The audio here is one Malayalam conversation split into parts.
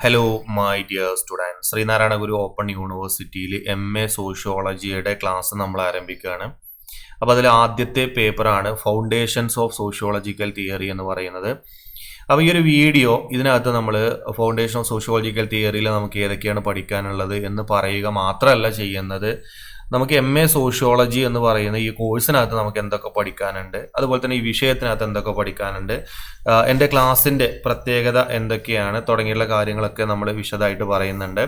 Hello my dear student Sreenarayana Guru open യൂണിവേഴ്സിറ്റിയിൽ എം എ സോഷ്യോളജിയുടെ ക്ലാസ് നമ്മൾ ആരംഭിക്കുകയാണ്. അപ്പോൾ അതിൽ ആദ്യത്തെ പേപ്പറാണ് ഫൗണ്ടേഷൻസ് ഓഫ് സോഷ്യോളജിക്കൽ തിയറി എന്ന് പറയുന്നത്. അപ്പോൾ ഈ ഒരു വീഡിയോ ഇതിനകത്ത് നമ്മൾ ഫൗണ്ടേഷൻ ഓഫ് സോഷ്യോളജിക്കൽ തിയറിയിൽ നമുക്ക് ഏതൊക്കെയാണ് പഠിക്കാനുള്ളത് എന്ന് പറയുക മാത്രമല്ല ചെയ്യുന്നത്. നമുക്ക് എം എ സോഷ്യോളജി എന്ന് പറയുന്ന ഈ കോഴ്സിനകത്ത് നമുക്ക് എന്തൊക്കെ പഠിക്കാനുണ്ട്? അതുപോലെ തന്നെ ഈ വിഷയത്തിനകത്ത് എന്തൊക്കെ പഠിക്കാനുണ്ട്? എന്റെ ക്ലാസ്സിന്റെ പ്രത്യേകത എന്തൊക്കെയാണ്? തുടങ്ങിയുള്ള കാര്യങ്ങളൊക്കെ നമ്മൾ വിശദമായിട്ട് പറയുന്നുണ്ട്.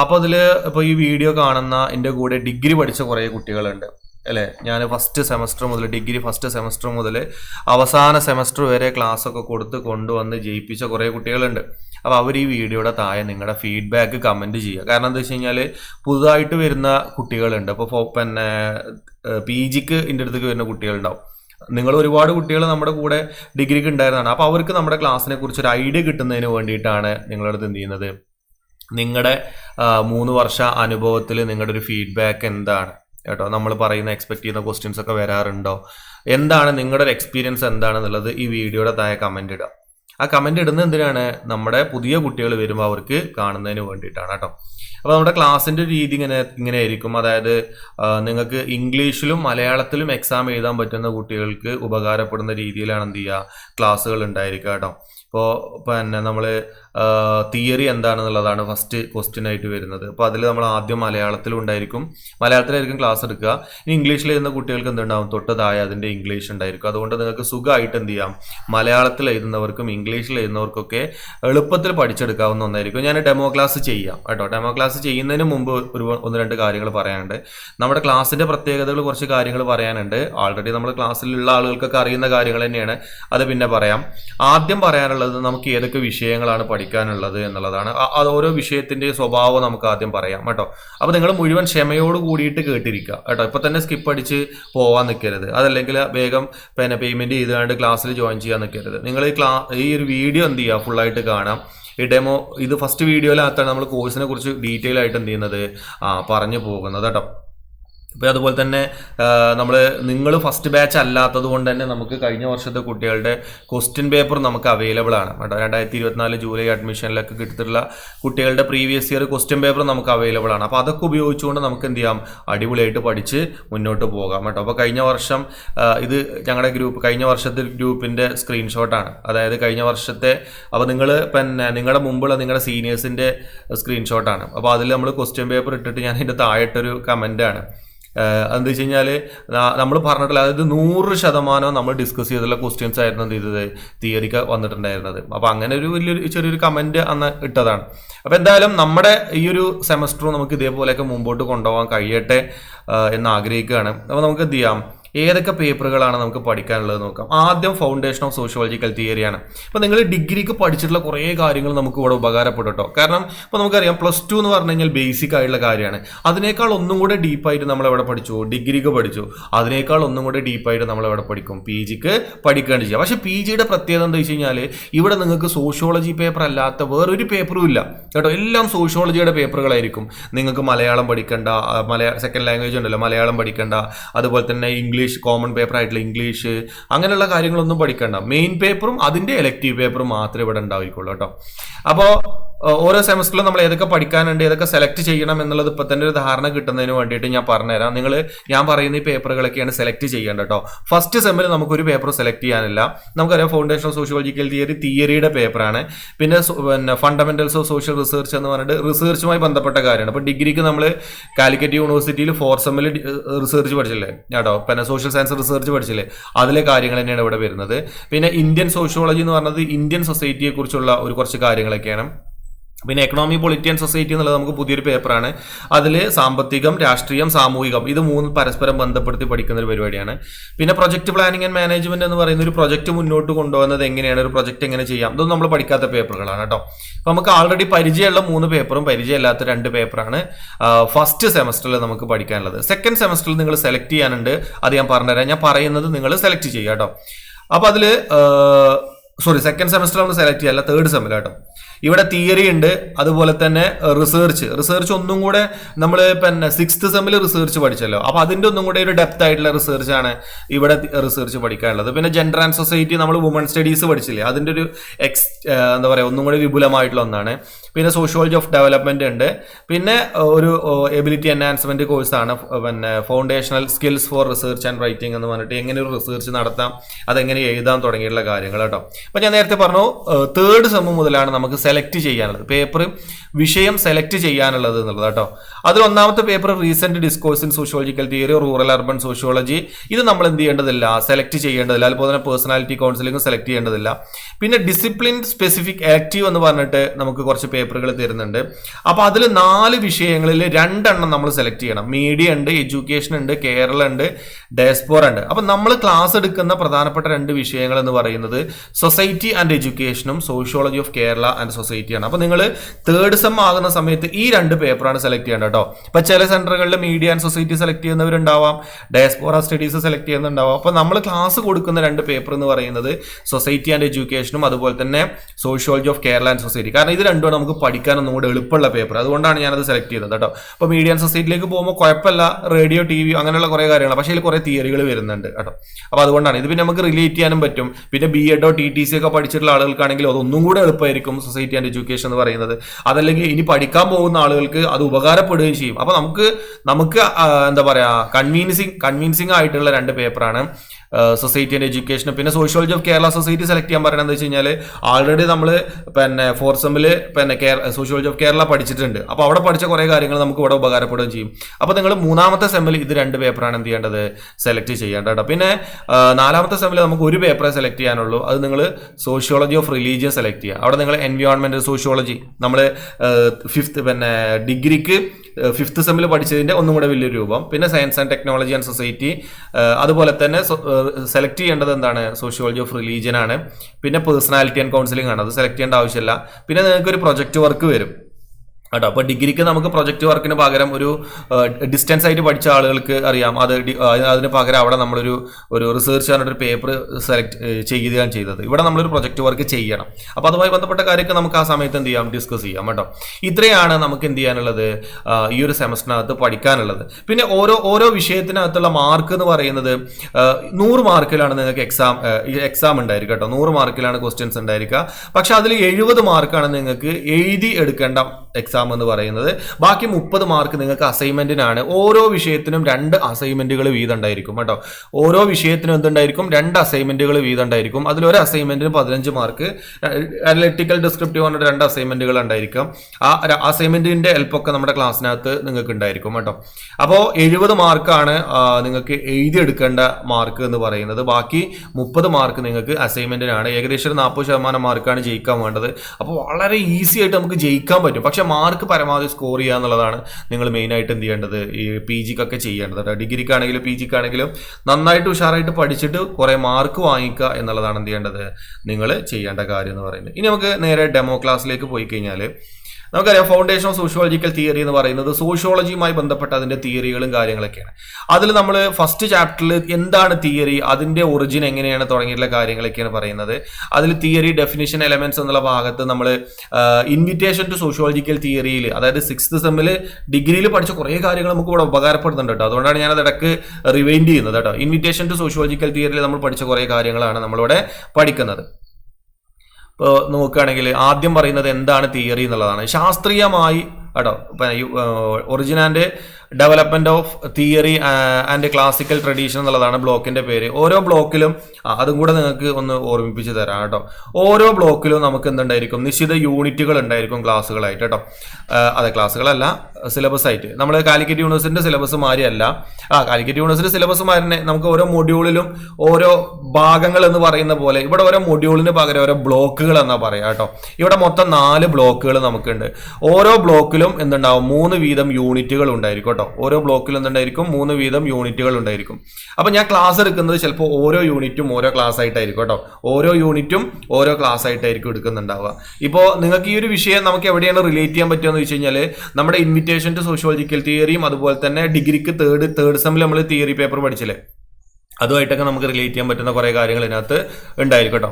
അപ്പോൾ അതിൽ ഇപ്പോൾ ഈ വീഡിയോ കാണുന്ന എന്റെ കൂടെ ഡിഗ്രി പഠിച്ച കുറേ കുട്ടികളുണ്ട് അല്ലേ? ഞാൻ ഫസ്റ്റ് സെമസ്റ്റർ മുതൽ ഡിഗ്രി ഫസ്റ്റ് സെമസ്റ്റർ മുതൽ അവസാന സെമസ്റ്റർ വരെ ക്ലാസ്സൊക്കെ കൊടുത്ത് കൊണ്ടുവന്ന് ജയിപ്പിച്ച കുറേ കുട്ടികളുണ്ട്. അപ്പോൾ അവർ ഈ വീഡിയോയുടെ താഴെ നിങ്ങളുടെ ഫീഡ്ബാക്ക് കമന്റ് ചെയ്യുക. കാരണം എന്താ വെച്ച് കഴിഞ്ഞാൽ പുതുതായിട്ട് വരുന്ന കുട്ടികളുണ്ട്. അപ്പോൾ പിന്നെ പി ജിക്ക് ഇതിന്റെ അടുത്തേക്ക് വരുന്ന കുട്ടികളുണ്ടാവും. നിങ്ങൾ ഒരുപാട് കുട്ടികൾ നമ്മുടെ കൂടെ ഡിഗ്രിക്ക് ഉണ്ടായിരുന്നതാണ്. അപ്പോൾ അവർക്ക് നമ്മുടെ ക്ലാസ്സിനെ കുറിച്ച് ഒരു ഐഡിയ കിട്ടുന്നതിന് വേണ്ടിയിട്ടാണ് നിങ്ങളുടെ അടുത്ത് എന്ത് ചെയ്യുന്നത്? നിങ്ങളുടെ മൂന്ന് വർഷ അനുഭവത്തിൽ നിങ്ങളുടെ ഒരു ഫീഡ്ബാക്ക് എന്താണ്? കേട്ടോ നമ്മൾ പറയുന്ന എക്സ്പെക്ട് ചെയ്യുന്ന ക്വസ്റ്റ്യൻസ് ഒക്കെ വരാറുണ്ടോ? എന്താണ് നിങ്ങളുടെ ഒരു എക്സ്പീരിയൻസ് എന്താണെന്നുള്ളത് ഈ വീഡിയോയുടെ താഴെ കമന്റ് ഇടുക. ആ കമന്റ് ഇടുന്നത് എന്തിനാണ്? നമ്മുടെ പുതിയ കുട്ടികൾ വരുമ്പോൾ അവർക്ക് കാണുന്നതിന് വേണ്ടിയിട്ടാണ് കേട്ടോ. അപ്പോൾ നമ്മുടെ ക്ലാസ്സിന്റെ രീതി ഇങ്ങനെ ഇങ്ങനെ ആയിരിക്കും. അതായത് നിങ്ങൾക്ക് ഇംഗ്ലീഷിലും മലയാളത്തിലും എക്സാം എഴുതാൻ പറ്റുന്ന കുട്ടികൾക്ക് ഉപകാരപ്പെടുന്ന രീതിയിലാണ് എന്ത് ചെയ്യുക? ക്ലാസ്സുകൾ ഉണ്ടായിരിക്കുക കേട്ടോ. ഇപ്പോൾ പിന്നെ നമ്മൾ തിയറി എന്താണെന്നുള്ളതാണ് ഫസ്റ്റ് ക്വസ്റ്റ്യൻ ആയിട്ട് വരുന്നത്. അപ്പോൾ അതിൽ നമ്മൾ ആദ്യം മലയാളത്തിലുണ്ടായിരിക്കും മലയാളത്തിലായിരിക്കും ക്ലാസ് എടുക്കുക. ഇനി ഇംഗ്ലീഷിൽ എഴുതുന്ന കുട്ടികൾക്ക് എന്തുണ്ടാവും? തൊട്ട് താഴെ അതിന്റെ ഇംഗ്ലീഷ് ഉണ്ടായിരിക്കും. അതുകൊണ്ട് നിങ്ങൾക്ക് സുഖമായിട്ട് എന്ത് ചെയ്യാം? മലയാളത്തിൽ എഴുതുന്നവർക്കും ഇംഗ്ലീഷിൽ എഴുതുന്നവർക്കൊക്കെ എളുപ്പത്തിൽ പഠിച്ചെടുക്കാവുന്ന ഒന്നായിരിക്കും. ഞാൻ ഡെമോ ക്ലാസ് ചെയ്യാം കേട്ടോ. ഡെമോ ക്ലാസ് ചെയ്യുന്നതിന് മുമ്പ് ഒരു ഒന്ന് രണ്ട് കാര്യങ്ങൾ പറയാനുണ്ട്. നമ്മുടെ ക്ലാസ്സിന്റെ പ്രത്യേകതകൾ കുറച്ച് കാര്യങ്ങൾ പറയാനുണ്ട്. ആൾറെഡി നമ്മൾ ക്ലാസ്സിലുള്ള ആളുകൾക്കൊക്കെ അറിയുന്ന കാര്യങ്ങൾ തന്നെയാണ്. അത് പിന്നെ പറയാം. ആദ്യം പറയാനുള്ളത് നമുക്ക് ഏതൊക്കെ വിഷയങ്ങളാണ് പഠിക്കാനുള്ളത് എന്നുള്ളതാണ്. അത് ഓരോ വിഷയത്തിന്റെ സ്വഭാവം നമുക്ക് ആദ്യം പറയാം കേട്ടോ. അപ്പോൾ നിങ്ങൾ മുഴുവൻ ക്ഷമയോട് കൂടിയിട്ട് കേട്ടിരിക്കുക കേട്ടോ. ഇപ്പൊ തന്നെ സ്കിപ്പ് അടിച്ച് പോവാൻ നിൽക്കരുത് അതല്ലെങ്കിൽ വേഗം പിന്നെ പേയ്മെന്റ് ചെയ്തുകൊണ്ട് ക്ലാസ്സിൽ ജോയിൻ ചെയ്യാൻ നിൽക്കരുത് നിങ്ങൾ ഈ ക്ലാ ഈ ഒരു വീഡിയോ എന്ത് ചെയ്യുക? ഫുള്ളായിട്ട് കാണാം. ഈ ഡെമോ ഇത് ഫസ്റ്റ് വീഡിയോയിലകത്താണ് നമ്മൾ കോഴ്സിനെ കുറിച്ച് ഡീറ്റെയിൽ ആയിട്ട് എന്ത് ചെയ്യുന്നത്? ആ പറഞ്ഞു പോകുന്നത് കേട്ടോ. അപ്പോൾ അതുപോലെ തന്നെ നമ്മൾ നിങ്ങൾ ഫസ്റ്റ് ബാച്ച് അല്ലാത്തത് കൊണ്ട് തന്നെ നമുക്ക് കഴിഞ്ഞ വർഷത്തെ കുട്ടികളുടെ ക്വസ്റ്റ്യൻ പേപ്പർ നമുക്ക് അവൈലബിൾ ആണ്. രണ്ടായിരത്തി ഇരുപത്തിനാല് ജൂലൈ അഡ്മിഷനിലൊക്കെ കിട്ടിയിട്ടുള്ള കുട്ടികളുടെ പ്രീവിയസ് ഇയർ ക്വസ്റ്റ്യൻ പേപ്പർ നമുക്ക് അവൈലബിൾ ആണ്. അപ്പോൾ അതൊക്കെ ഉപയോഗിച്ചുകൊണ്ട് നമുക്ക് എന്ത് ചെയ്യാം? അടിപൊളിയായിട്ട് പഠിച്ച് മുന്നോട്ട് പോകാം കേട്ടോ. അപ്പോൾ കഴിഞ്ഞ വർഷം ഇത് ഞങ്ങളുടെ ഗ്രൂപ്പ് കഴിഞ്ഞ വർഷത്തെ ഗ്രൂപ്പിന്റെ സ്ക്രീൻഷോട്ടാണ് അതായത് കഴിഞ്ഞ വർഷത്തെ അപ്പോൾ നിങ്ങൾ പിന്നെ നിങ്ങളുടെ മുമ്പുള്ള നിങ്ങളുടെ സീനിയേഴ്സിന്റെ സ്ക്രീൻഷോട്ടാണ് അപ്പോൾ അതിൽ നമ്മൾ ക്വസ്റ്റ്യൻ പേപ്പർ ഇട്ടിട്ട് ഞാൻ അതിന്റെ താഴെട്ടൊരു കമന്റാണ് എന്താ വെച്ച് കഴിഞ്ഞാൽ നമ്മൾ പറഞ്ഞിട്ടില്ല അതായത് നൂറ് ശതമാനം നമ്മൾ ഡിസ്കസ് ചെയ്തിട്ടുള്ള ക്വസ്റ്റ്യൻസ് ആയിരുന്നു എന്ത് ചെയ്തത്? തിയറിക്ക് വന്നിട്ടുണ്ടായിരുന്നത്. അപ്പോൾ അങ്ങനെ ഒരു വലിയൊരു ചെറിയൊരു കമന്റ് അന്ന് ഇട്ടതാണ്. അപ്പോൾ എന്തായാലും നമ്മുടെ ഈ ഒരു സെമസ്റ്ററും നമുക്ക് ഇതേപോലെയൊക്കെ മുമ്പോട്ട് കൊണ്ടുപോകാൻ കഴിയട്ടെ എന്ന് ആഗ്രഹിക്കുകയാണ്. അപ്പോൾ നമുക്ക് എന്ത് ചെയ്യാം? ഏതൊക്കെ പേപ്പറുകളാണ് നമുക്ക് പഠിക്കാനുള്ളത് നോക്കാം. ആദ്യം ഫൗണ്ടേഷൻ ഓഫ് സോഷ്യോളജിക്കൽ തിയറിയാണ് അപ്പോൾ നിങ്ങൾ ഡിഗ്രിക്ക് പഠിച്ചിട്ടുള്ള കുറേ കാര്യങ്ങൾ നമുക്ക് ഇവിടെ ഉപകാരപ്പെടും കേട്ടോ. കാരണം ഇപ്പോൾ നമുക്കറിയാം പ്ലസ് ടു എന്ന് പറഞ്ഞു കഴിഞ്ഞാൽ ബേസിക് ആയിട്ടുള്ള കാര്യമാണ്. അതിനേക്കാൾ ഒന്നും കൂടെ ഡീപ്പായിട്ട് നമ്മൾ എവിടെ പഠിച്ചു? ഡിഗ്രിക്ക് പഠിച്ചു. അതിനേക്കാൾ ഒന്നും കൂടെ ഡീപ്പായിട്ട് നമ്മൾ എവിടെ പഠിക്കും? പി ജിക്ക് പഠിക്കേണ്ടി ചെയ്യുക. പക്ഷേ പി ജിയുടെ പ്രത്യേകത എന്താ വെച്ച് കഴിഞ്ഞാൽ ഇവിടെ നിങ്ങൾക്ക് സോഷ്യോളജി പേപ്പർ അല്ലാത്ത വേറൊരു പേപ്പറും ഇല്ല. കേട്ടോ എല്ലാം സോഷ്യോളജിയുടെ പേപ്പറുകളായിരിക്കും നിങ്ങൾക്ക് മലയാളം പഠിക്കേണ്ട മലയാള സെക്കൻഡ് ലാംഗ്വേജ് ഉണ്ടല്ലോ മലയാളം പഠിക്കേണ്ട അതുപോലെ തന്നെ ഇംഗ്ലീഷ് കോമൺ പേപ്പർ ആയിട്ടുള്ള ഇംഗ്ലീഷ് അങ്ങനെയുള്ള കാര്യങ്ങളൊന്നും പഠിക്കണ്ട. മെയിൻ പേപ്പറും അതിന്റെ എലക്റ്റീവ് പേപ്പറും മാത്രമേ ഇവിടെ ഉണ്ടായിരിക്കുള്ളൂ കേട്ടോ. അപ്പോൾ ഓരോ സെമസ്റ്ററിലും നമ്മൾ ഏതൊക്കെ പഠിക്കാനുണ്ട് ഏതൊക്കെ സെലക്ട് ചെയ്യണം എന്നുള്ളത് ഇപ്പം തന്നെ ഒരു ധാരണ കിട്ടുന്നതിന് വേണ്ടിയിട്ട് ഞാൻ പറഞ്ഞുതരാം. നിങ്ങൾ ഞാൻ പറയുന്ന ഈ പേപ്പറുകളൊക്കെയാണ് സെലക്ട് ചെയ്യേണ്ടത് കേട്ടോ ഫസ്റ്റ് സെമ്മിൽ നമുക്കൊരു പേപ്പർ സെലക്ട് ചെയ്യാനില്ല. നമുക്കറിയാം ഫൗണ്ടേഷൻ ഓഫ് സോഷ്യോളജിക്കൽ തിയറി തിയറിയുടെ പേപ്പറാണ് പിന്നെ പിന്നെ ഫണ്ടമെന്റൽസ് ഓഫ് സോഷ്യൽ റിസർച്ച് എന്ന് പറഞ്ഞിട്ട് റിസർച്ചുമായി ബന്ധപ്പെട്ട കാര്യമാണ്. അപ്പോൾ ഡിഗ്രിക്ക് നമ്മൾ കാലിക്കറ്റ് യൂണിവേഴ്സിറ്റിയിൽ ഫോർ സെമ്മിൽ റിസർച്ച് പഠിച്ചില്ലേ? കേട്ടോ? പിന്നെ സോഷ്യൽ സയൻസ് റിസർച്ച് പഠിച്ചില്ലേ? അതിലെ കാര്യങ്ങൾ തന്നെയാണ് ഇവിടെ വരുന്നത്. പിന്നെ ഇന്ത്യൻ സോഷ്യോളജി എന്ന് പറഞ്ഞത് ഇന്ത്യൻ സൊസൈറ്റിയെക്കുറിച്ചുള്ള ഒരു കുറച്ച് കാര്യങ്ങളൊക്കെയാണ്. പിന്നെ എക്കണോമി പൊളിറ്റി ആൻഡ് സൊസൈറ്റി എന്നുള്ളത് നമുക്ക് പുതിയൊരു പേപ്പറാണ് അതിൽ സാമ്പത്തികം രാഷ്ട്രീയം സാമൂഹികം ഇത് മൂന്ന് പരസ്പരം ബന്ധപ്പെടുത്തി പഠിക്കുന്ന ഒരു പരിപാടിയാണ്. പിന്നെ പ്രൊജക്ട് പ്ലാനിംഗ് ആൻഡ് മാനേജ്മെന്റ് എന്ന് പറയുന്ന ഒരു പ്രൊജക്ട് മുന്നോട്ട് കൊണ്ടുപോകുന്നത് എങ്ങനെയാണ്? ഒരു പ്രൊജക്ട് എങ്ങനെ ചെയ്യാം? ഇതൊന്നും നമ്മൾ പഠിക്കാത്ത പേപ്പറുകളാണ് കേട്ടോ. അപ്പോൾ നമുക്ക് ആൾറെഡി പരിചയമുള്ള മൂന്ന് പേപ്പറും പരിചയമില്ലാത്ത രണ്ട് പേപ്പറാണ് ഫസ്റ്റ് സെമസ്റ്ററിൽ നമുക്ക് പഠിക്കാനുള്ളത്. സെക്കൻഡ് സെമസ്റ്ററിൽ നിങ്ങൾ സെലക്ട് ചെയ്യാനുണ്ട്. അത് ഞാൻ പറഞ്ഞുതരാം. ഞാൻ പറയുന്നത് നിങ്ങൾ സെലക്ട് ചെയ്യുക കേട്ടോ. അപ്പോൾ അതിൽ സോറി സെക്കൻഡ് സെമസ്റ്റർ നമ്മൾ സെലക്ട് ചെയ്യല്ല തേർഡ് സെമ്മിൽ കേട്ടോ. ഇവിടെ തിയറി ഉണ്ട് അതുപോലെ തന്നെ റിസർച്ച് റിസർച്ച് ഒന്നും കൂടെ നമ്മൾ പിന്നെ സിക്സ്ത് സെമ്മിൽ റിസർച്ച് പഠിച്ചല്ലോ. അപ്പൊ അതിന്റെ ഒന്നും കൂടെ ഒരു ഡെപ്ത് ആയിട്ടുള്ള റിസർച്ച് ആണ് ഇവിടെ റിസർച്ച് പഠിക്കാനുള്ളത്. പിന്നെ ജെൻഡർ ആൻഡ് സൊസൈറ്റി നമ്മൾ വുമൺ സ്റ്റഡീസ് പഠിച്ചില്ലേ? അതിന്റെ ഒരു എക്സ് എന്താ പറയുക ഒന്നും കൂടെ വിപുലമായിട്ടുള്ള ഒന്നാണ്. പിന്നെ സോഷ്യോളജി ഓഫ് ഡെവലപ്മെന്റ് ഉണ്ട്. പിന്നെ ഒരു എബിലിറ്റി എൻഹാൻസ്മെന്റ് കോഴ്സാണ് പിന്നെ foundational skills for research and writing എന്ന് പറഞ്ഞിട്ട് എങ്ങനെ ഒരു റിസർച്ച് നടത്താം അതെങ്ങനെ എഴുതാൻ തുടങ്ങിയിട്ടുള്ള കാര്യങ്ങൾ കേട്ടോ. അപ്പൊ ഞാൻ നേരത്തെ പറഞ്ഞു തേർഡ് സെമ്മ് മുതലാണ് നമുക്ക് സെലക്ട് ചെയ്യാനുള്ളത്. പേപ്പർ വിഷയം സെലക്ട് ചെയ്യാനുള്ളത് എന്നുള്ളത് കേട്ടോ. അതിൽ ഒന്നാമത്തെ paper recent discourse in sociological theory rural urban sociology ഇത് നമ്മൾ എന്ത് ചെയ്യേണ്ടതില്ല സെലക്ട് ചെയ്യേണ്ടതില്ല. അതുപോലെ തന്നെ പേഴ്സണാലിറ്റി കൗൺസിലിംഗ് സെലക്ട് ചെയ്യേണ്ടതില്ല. പിന്നെ ഡിസിപ്ലിൻ സ്പെസിഫിക് ആക്റ്റീവ് എന്ന് പറഞ്ഞിട്ട് നമുക്ക് കുറച്ച് പേപ്പറുകൾ തരുന്നുണ്ട്. അപ്പോൾ അതിൽ നാല് വിഷയങ്ങളിൽ രണ്ടെണ്ണം നമ്മൾ സെലക്ട് ചെയ്യണം. മീഡിയ ഉണ്ട് എഡ്യൂക്കേഷൻ ഉണ്ട് കേരള ഉണ്ട് ഡയസ്പോറ ഉണ്ട്. അപ്പം നമ്മൾ ക്ലാസ് എടുക്കുന്ന പ്രധാനപ്പെട്ട രണ്ട് വിഷയങ്ങൾ എന്ന് പറയുന്നത് സൊസൈറ്റി ആൻഡ് എഡ്യൂക്കേഷനും സോഷ്യോളജി ഓഫ് കേരള ആൻഡ് സൊസൈറ്റിയാണ് അപ്പോൾ നിങ്ങൾ തേർഡ് സെം ആകുന്ന സമയത്ത് ഈ രണ്ട് പേപ്പറാണ് സെലക്ട് ചെയ്യേണ്ടത് കേട്ടോ. ഇപ്പോൾ ചില സെന്ററുകളിൽ മീഡിയ ആൻഡ് സൊസൈറ്റി സെലക്ട് ചെയ്യുന്നവരുണ്ടാവാം. ഡയസ്പോറ സ്റ്റഡീസ് സെലക്ട് ചെയ്യുന്നുണ്ടാവാം. അപ്പോൾ നമ്മൾ ക്ലാസ് കൊടുക്കുന്ന രണ്ട് പേപ്പർ എന്ന് പറയുന്നത് സൊസൈറ്റി ആൻഡ് എഡ്യൂക്കേഷനും അതുപോലെ തന്നെ sociology of Kerala and society കാരണം ഇത് രണ്ടുമാണ് നമുക്ക് പഠിക്കാൻ ഒന്നും കൂടെ എളുപ്പമുള്ള പേപ്പർ അതുകൊണ്ടാണ് ഞാനത് സെലക്ട് ചെയ്തത് കേട്ടോ. അപ്പോൾ മീഡിയ സൊസൈറ്റിയിലേക്ക് പോകുമ്പോൾ കുഴപ്പമില്ല റേഡിയോ ടി വി അങ്ങനെയുള്ള കുറേ കാര്യങ്ങൾ പക്ഷേ ഇതിൽ കുറേ തിയറികൾ വരുന്നുണ്ട് കേട്ടോ. അപ്പോൾ അതുകൊണ്ടാണ് ഇത് പിന്നെ നമുക്ക് റിലേറ്റ് ചെയ്യാനും പറ്റും. പിന്നെ ബി എഡോ ടി ടി സി ഒക്കെ പഠിച്ചിട്ടുള്ള ആളുകൾക്കാണെങ്കിൽ അതൊന്നും കൂടെ എളുപ്പമായിരിക്കും സൊസൈറ്റി ആൻഡ് എഡ്യൂക്കേഷൻ എന്ന് പറയുന്നത്. അതല്ലെങ്കിൽ ഇനി പഠിക്കാൻ പോകുന്ന ആളുകൾക്ക് അത് ഉപകാരപ്പെടുകയും ചെയ്യും. അപ്പോൾ നമുക്ക് നമുക്ക് എന്താ പറയുക കൺവീൻസിങ് കൺവീൻസിങ് ആയിട്ടുള്ള രണ്ട് പേപ്പറാണ് സൊസൈറ്റി ആൻഡ് എഡ്യൂക്കേഷൻ പിന്നെ sociology of Kerala society select ചെയ്യാൻ എന്ന് വെച്ച് കഴിഞ്ഞാൽ ആൾറെഡി നമ്മൾ പിന്നെ ഫോർ സെമ്മിൽ പിന്നെ സോഷ്യോളജി ഓഫ് കേരള പഠിച്ചിട്ടുണ്ട്. അപ്പോൾ അവിടെ പഠിച്ച കുറേ കാര്യങ്ങൾ നമുക്ക് ഇവിടെ ഉപകാരപ്പെടുകയും ചെയ്യും. അപ്പോൾ നിങ്ങൾ മൂന്നാമത്തെ സെമ്മിൽ ഇത് രണ്ട് പേപ്പറാണ് എന്ത് ചെയ്യേണ്ടത്? സെലക്ട് ചെയ്യേണ്ടത് പിന്നെ നാലാമത്തെ സെമ്മിൽ നമുക്ക് ഒരു പേപ്പറേ സെലക്ട് ചെയ്യാനുള്ളൂ. അത് നിങ്ങൾ സോഷ്യോളജി ഓഫ് റിലീജിയൻ സെലക്ട് ചെയ്യുക. അവിടെ നിങ്ങൾ എൻവയോൺമെന്റ് സോഷ്യോളജി നമ്മൾ ഫിഫ്ത്ത് പിന്നെ ഡിഗ്രിക്ക് ഫിഫ്ത്ത് സെമ്മിൽ പഠിച്ചതിന്റെ ഒന്നും കൂടെ വലിയൊരു രൂപം. പിന്നെ science and technology and society അതുപോലെ തന്നെ സെലക്ട് ചെയ്യേണ്ടത് എന്താണ്? സോഷ്യോളജി ഓഫ് റിലീജിയൻ ആണ്. പിന്നെ പേഴ്സണാലിറ്റി ആൻഡ് കൗൺസിലിംഗ് ആണ്. അത് സെലക്ട് ചെയ്യേണ്ട ആവശ്യമില്ല. പിന്നെ നിങ്ങൾക്ക് ഒരു പ്രൊജക്ട് വർക്ക് വരും. കേട്ടോ. അപ്പോൾ ഡിഗ്രിക്ക് നമുക്ക് പ്രൊജക്ട് വർക്കിന് പകരം ഒരു ഡിസ്റ്റൻസ് ആയിട്ട് പഠിച്ച ആളുകൾക്ക് അറിയാം. അത് അതിന് പകരം അവിടെ നമ്മളൊരു ഒരു റിസർച്ച് പറഞ്ഞിട്ട് ഒരു പേപ്പർ സെലക്ട് ചെയ്യുകയാണ് ചെയ്തത്. ഇവിടെ നമ്മളൊരു പ്രൊജക്ട് വർക്ക് ചെയ്യണം. അപ്പോൾ അതുമായി ബന്ധപ്പെട്ട കാര്യമൊക്കെ നമുക്ക് ആ സമയത്ത് എന്ത് ചെയ്യാം? ഡിസ്കസ് ചെയ്യാം കേട്ടോ. ഇത്രയാണ് നമുക്ക് എന്ത് ചെയ്യാനുള്ളത്? ഈ ഒരു സെമസ്റ്ററിനകത്ത് പഠിക്കാനുള്ളത്. പിന്നെ ഓരോ ഓരോ വിഷയത്തിനകത്തുള്ള മാർക്ക് എന്ന് പറയുന്നത് നൂറ് മാർക്കിലാണ് നിങ്ങൾക്ക് എക്സാം എക്സാം ഉണ്ടായിരിക്കും കേട്ടോ. നൂറ് മാർക്കിലാണ് ക്വസ്റ്റ്യൻസ് ഉണ്ടായിരിക്കുക. പക്ഷെ അതിൽ എഴുപത് മാർക്കാണ് നിങ്ങൾക്ക് എഴുതി എടുക്കേണ്ട എക്സാം എന്ന് പറയുന്നത്. ബാക്കി മുപ്പത് മാർക്ക് നിങ്ങൾക്ക് അസൈൻമെന്റിനാണ് ഓരോ വിഷയത്തിനും രണ്ട് അസൈൻമെന്റുകൾ വീതം ഉണ്ടായിരിക്കും കേട്ടോ. ഓരോ വിഷയത്തിനും എന്തുണ്ടായിരിക്കും? രണ്ട് അസൈൻമെന്റുകൾ വീതം ഉണ്ടായിരിക്കും അതിലൊരു അസൈൻമെന്റിന് പതിനഞ്ച് മാർക്ക്. അനലിറ്റിക്കൽ ഡിസ്ക്രിപ്റ്റീവ് പറഞ്ഞ രണ്ട് അസൈൻമെന്റുകൾ ഉണ്ടായിരിക്കും. ആ അസൈൻമെന്റിന്റെ ഹെൽപ്പൊക്കെ നമ്മുടെ ക്ലാസ്സിനകത്ത് നിങ്ങൾക്ക് ഉണ്ടായിരിക്കും കേട്ടോ. അപ്പോൾ എഴുപത് മാർക്കാണ് നിങ്ങൾക്ക് എഴുതിയെടുക്കേണ്ട മാർക്ക് എന്ന് പറയുന്നത്. ബാക്കി മുപ്പത് മാർക്ക് നിങ്ങൾക്ക് അസൈൻമെന്റിനാണ് ഏകദേശം നാൽപ്പത് ശതമാനം മാർക്കാണ് ജയിക്കാൻ വേണ്ടത്. അപ്പോൾ വളരെ ഈസി ആയിട്ട് നമുക്ക് ജയിക്കാൻ പറ്റും. പക്ഷെ മാർക്ക് പരമാവധി സ്കോർ ചെയ്യുക എന്നുള്ളതാണ് നിങ്ങൾ മെയിനായിട്ട് എന്ത് ചെയ്യേണ്ടത്? ഈ പി ജിക്കൊക്കെ ചെയ്യേണ്ടത് കേട്ടോ. ഡിഗ്രിക്കാണെങ്കിലും പി ജിക്കാണെങ്കിലും നന്നായിട്ട് ഉഷാറായിട്ട് പഠിച്ചിട്ട് കുറേ മാർക്ക് വാങ്ങിക്കുക എന്നുള്ളതാണ് എന്ത് ചെയ്യേണ്ടത്? നിങ്ങൾ ചെയ്യേണ്ട കാര്യം എന്ന് പറയുന്നത്. ഇനി നമുക്ക് നേരെ ഡെമോ ക്ലാസ്സിലേക്ക് പോയി കഴിഞ്ഞാൽ നമുക്കറിയാം ഫൗണ്ടേഷൻ ഓഫ് സോഷ്യോളജിക്കൽ തിയറി എന്ന് പറയുന്നത് സോഷ്യോളജിയുമായി ബന്ധപ്പെട്ട അതിന്റെ തിയറികളും കാര്യങ്ങളൊക്കെയാണ്. അതിൽ നമ്മൾ ഫസ്റ്റ് ചാപ്റ്ററിൽ എന്താണ് തിയറി അതിന്റെ ഒറിജിൻ എങ്ങനെയാണ് തുടങ്ങിയിട്ടുള്ള കാര്യങ്ങളൊക്കെയാണ് പറയുന്നത്. അതിൽ തിയറി ഡെഫിനിഷൻ എലമെന്റ്സ് എന്നുള്ള ഭാഗത്ത് നമ്മൾ ഇൻവിറ്റേഷൻ ടു സോഷ്യോളജിക്കൽ തിയറിയിൽ അതായത് സിക്സ്ത് സെമ്മിൽ ഡിഗ്രിയിൽ പഠിച്ച കുറേ കാര്യങ്ങൾ നമുക്ക് ഇവിടെ ഉപകാരപ്പെടുന്നുണ്ട് കേട്ടോ. അതുകൊണ്ടാണ് ഞാൻ ഇടയ്ക്ക് റിവൈൻഡ് ചെയ്യുന്നത് കേട്ടോ. ഇൻവിറ്റേഷൻ ടു സോഷ്യോളജിക്കൽ തിയറിയിൽ നമ്മൾ പഠിച്ച കുറേ കാര്യങ്ങളാണ് നമ്മളിവിടെ പഠിക്കുന്നത്. ഇപ്പോൾ നോക്കുകയാണെങ്കിൽ ആദ്യം പറയുന്നത് എന്താണ് തിയറി എന്നുള്ളതാണ്. ശാസ്ത്രീയമായി കേട്ടോ ഒറിജിനാന്റെ development of theory and classical tradition എന്നുള്ളതാണ് ബ്ലോക്കിന്റെ പേര്. ഓരോ ബ്ലോക്കിലും അതും കൂടെ നിങ്ങൾക്ക് ഒന്ന് ഓർമ്മിപ്പിച്ച് തരാം കേട്ടോ. ഓരോ ബ്ലോക്കിലും നമുക്ക് എന്തുണ്ടായിരിക്കും? നിശ്ചിത യൂണിറ്റുകൾ ഉണ്ടായിരിക്കും ക്ലാസ്സുകളായിട്ട് കേട്ടോ. അതെ ക്ലാസ്സുകളല്ല സിലബസ് ആയിട്ട്. നമ്മൾ കാലിക്കറ്റ് യൂണിവേഴ്സിറ്റിന്റെ സിലബസ് മാറിയല്ല ആ കാലിക്കറ്റ് യൂണിവേഴ്സിറ്റി സിലബസ് മാറിനെ നമുക്ക് ഓരോ മൊഡ്യൂളിലും ഓരോ ഭാഗങ്ങൾ എന്ന് പറയുന്ന പോലെ ഇവിടെ ഓരോ മൊഡ്യൂളിന് പകരം ഓരോ ബ്ലോക്കുകൾ എന്നാ പറയാം കേട്ടോ. ഇവിടെ മൊത്തം നാല് ബ്ലോക്കുകൾ നമുക്കുണ്ട്. ഓരോ ബ്ലോക്കിലും എന്തുണ്ടാവും? മൂന്ന് വീതം യൂണിറ്റുകൾ ഉണ്ടായിരിക്കും ഓരോ ബ്ലോക്കിലും എന്തുണ്ടായിരിക്കും? മൂന്ന് വീതം യൂണിറ്റുകൾ ഉണ്ടായിരിക്കും. അപ്പോൾ ഞാൻ ക്ലാസ് എടുക്കുന്നത് ചിലപ്പോൾ ഓരോ യൂണിറ്റും ഓരോ ക്ലാസ് ആയിട്ടായിരിക്കും കേട്ടോ. ഓരോ യൂണിറ്റും ഓരോ ക്ലാസ് ആയിട്ടായിരിക്കും എടുക്കുന്നുണ്ടാവുക. ഇപ്പോൾ നിങ്ങൾക്ക് ഈ ഒരു വിഷയം നമുക്ക് എവിടെയാണ് റിലേറ്റ് ചെയ്യാൻ പറ്റുമെന്ന് വെച്ച് കഴിഞ്ഞാൽ നമ്മുടെ ഇൻവിറ്റേഷൻ ടു സോഷ്യോളജിക്കൽ തിയറിയും അതുപോലെ തന്നെ ഡിഗ്രിക്ക് തേർഡ് തേർഡ് സെമ്മിൽ നമ്മൾ തിയറി പേപ്പർ പഠിച്ചില്ലേ? അതുമായിട്ടൊക്കെ നമുക്ക് റിലേറ്റ് ചെയ്യാൻ പറ്റുന്ന കുറേ കാര്യങ്ങൾ ഇതിനകത്ത് ഉണ്ടായിരിക്കും കേട്ടോ.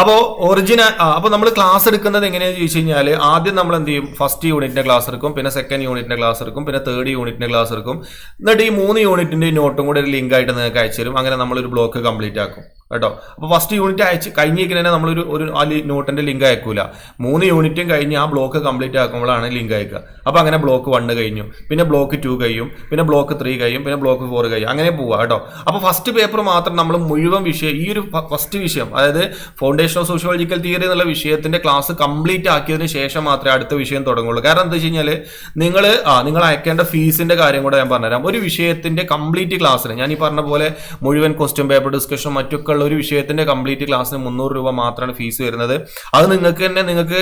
അപ്പോൾ ഒറിജിനൽ അപ്പോൾ നമ്മൾ ക്ലാസ് എടുക്കുന്നത് എങ്ങനെയാണെന്ന് ചോദിച്ചു കഴിഞ്ഞാൽ ആദ്യം നമ്മൾ എന്ത് ചെയ്യും? ഫസ്റ്റ് യൂണിറ്റിന്റെ ക്ലാസ് എടുക്കും പിന്നെ സെക്കൻഡ് യൂണിറ്റിന്റെ ക്ലാസ് എടുക്കും പിന്നെ തേർഡ് യൂണിറ്റിന്റെ ക്ലാസ് എടുക്കും. എന്നിട്ട് ഈ മൂന്ന് യൂണിറ്റിന്റെ നോട്ടും കൂടെ ഒരു ലിങ്ക് ആയിട്ട് നിങ്ങൾക്ക് അയച്ചു തരും അങ്ങനെ നമ്മളൊരു ബ്ലോക്ക് കംപ്ലീറ്റ് ആക്കും. കേട്ടോ? അപ്പോൾ ഫസ്റ്റ് യൂണിറ്റ് അയച്ച് കഴിഞ്ഞേക്കിന് തന്നെ നമ്മളൊരു ഒരു ആ നോട്ടിന്റെ ലിങ്ക് അയക്കൂല. മൂന്ന് യൂണിറ്റും കഴിഞ്ഞ് ആ ബ്ലോക്ക് കംപ്ലീറ്റ് ആക്കുമ്പോഴാണ് ലിങ്ക് അയക്കുക. അപ്പോൾ അങ്ങനെ ബ്ലോക്ക് വണ്ണ് കഴിഞ്ഞു. പിന്നെ ബ്ലോക്ക് ടു കഴിയും. പിന്നെ ബ്ലോക്ക് ത്രീ കഴിയും. പിന്നെ ബ്ലോക്ക് ഫോർ കഴിയും. അങ്ങനെ പോവുക കേട്ടോ. അപ്പോൾ ഫസ്റ്റ് പേപ്പർ മാത്രം നമ്മൾ മുഴുവൻ വിഷയം ഈ ഒരു ഫസ്റ്റ് വിഷയം അതായത് ഫൗണ്ടേഷൻ ഓഫ് സോഷ്യോളജിക്കൽ തിയറി എന്നുള്ള വിഷയത്തിന്റെ ക്ലാസ് കംപ്ലീറ്റ് ആക്കിയതിന് ശേഷം മാത്രമേ അടുത്ത വിഷയം തുടങ്ങുള്ളൂ. കാരണം എന്താ വെച്ച് കഴിഞ്ഞാൽ നിങ്ങൾ ആ നിങ്ങൾ അയക്കേണ്ട ഫീസിന്റെ കാര്യം കൂടെ ഞാൻ പറഞ്ഞുതരാം. ഒരു വിഷയത്തിന്റെ കംപ്ലീറ്റ് ക്ലാസ്സിന് ഞാൻ ഈ പറഞ്ഞ പോലെ മുഴുവൻ ക്വസ്റ്റ്യൻ പേപ്പർ ഡിസ്കഷൻ മറ്റൊക്കെ ഉള്ള ഒരു വിഷയത്തിന്റെ കംപ്ലീറ്റ് ക്ലാസ്സിന് മുന്നൂറ് രൂപ മാത്രമാണ് ഫീസ് വരുന്നത്. അത് നിങ്ങൾക്ക് തന്നെ നിങ്ങൾക്ക്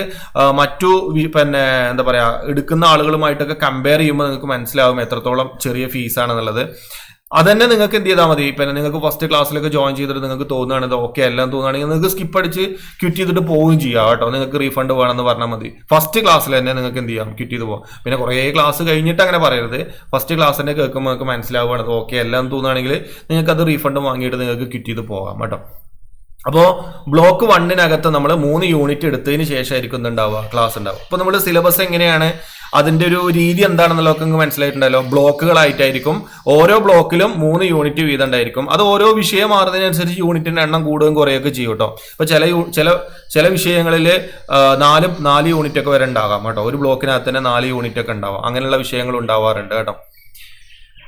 മറ്റു പിന്നെ എന്താ പറയുക എടുക്കുന്ന ആളുകളുമായിട്ടൊക്കെ കമ്പയർ ചെയ്യുമ്പോൾ നിങ്ങൾക്ക് മനസ്സിലാവും എത്രത്തോളം ചെറിയ ഫീസാണെന്നുള്ളത് അതന്നെ നിങ്ങൾക്ക് എന്ത് ചെയ്താൽ മതി. പിന്നെ നിങ്ങൾക്ക് ഫസ്റ്റ് ക്ലാസ്സിലൊക്കെ ജോയിൻ ചെയ്തിട്ട് നിങ്ങൾക്ക് തോന്നുകയാണ് ഇത് ഓക്കെ എല്ലാം തോന്നുകയാണെങ്കിൽ നിങ്ങൾക്ക് സ്കിപ്പ് അടിച്ച് ക്വിറ്റ് ചെയ്തിട്ട് പോവുകയും ചെയ്യാം കേട്ടോ. നിങ്ങൾക്ക് റീഫണ്ട് വേണമെന്ന് പറഞ്ഞാൽ മതി. ഫസ്റ്റ് ക്ലാസ്സിൽ തന്നെ നിങ്ങൾക്ക് എന്ത് ചെയ്യാം? ക്വിറ്റ് ചെയ്ത് പോകാം പിന്നെ കുറേ ക്ലാസ് കഴിഞ്ഞിട്ട് അങ്ങനെ പറയരുത്. ഫസ്റ്റ് ക്ലാസ് തന്നെ കേൾക്കുമ്പോൾ നിങ്ങൾക്ക് മനസ്സിലാവുകയാണ് ഓക്കെ എല്ലാം തോന്നുകയാണെങ്കിൽ നിങ്ങൾക്ക് അത് റീഫണ്ട് വാങ്ങിയിട്ട് നിങ്ങൾക്ക് ക്വിറ്റ് ചെയ്ത് പോകാം കേട്ടോ. അപ്പോൾ ബ്ലോക്ക് വണ്ണിനകത്ത് നമ്മൾ മൂന്ന് യൂണിറ്റ് എടുത്തതിന് ശേഷമായിരിക്കും എന്തുണ്ടാവുക ക്ലാസ് ഉണ്ടാവുക. അപ്പോൾ നമ്മൾ സിലബസ് എങ്ങനെയാണ് അതിന്റെ ഒരു രീതി എന്താണെന്നുള്ള നിങ്ങൾക്ക് മനസ്സിലായിട്ടുണ്ടല്ലോ ബ്ലോക്കുകളായിട്ടായിരിക്കും. ഓരോ ബ്ലോക്കിലും മൂന്ന് യൂണിറ്റ് വീതം ഉണ്ടായിരിക്കും അത് ഓരോ വിഷയം മാറുന്നതിനനുസരിച്ച് യൂണിറ്റിന്റെ എണ്ണം കൂടുകയും കുറയുകയൊക്കെ ചെയ്യും കേട്ടോ. അപ്പോൾ ചില ചില ചില വിഷയങ്ങളിൽ നാല് നാല് യൂണിറ്റ് ഒക്കെ വരെ ഉണ്ടാകാം കേട്ടോ. ഒരു ബ്ലോക്കിനകത്ത് തന്നെ നാല് യൂണിറ്റ് ഒക്കെ ഉണ്ടാവാം. അങ്ങനെയുള്ള വിഷയങ്ങൾ ഉണ്ടാവാറുണ്ട് കേട്ടോ.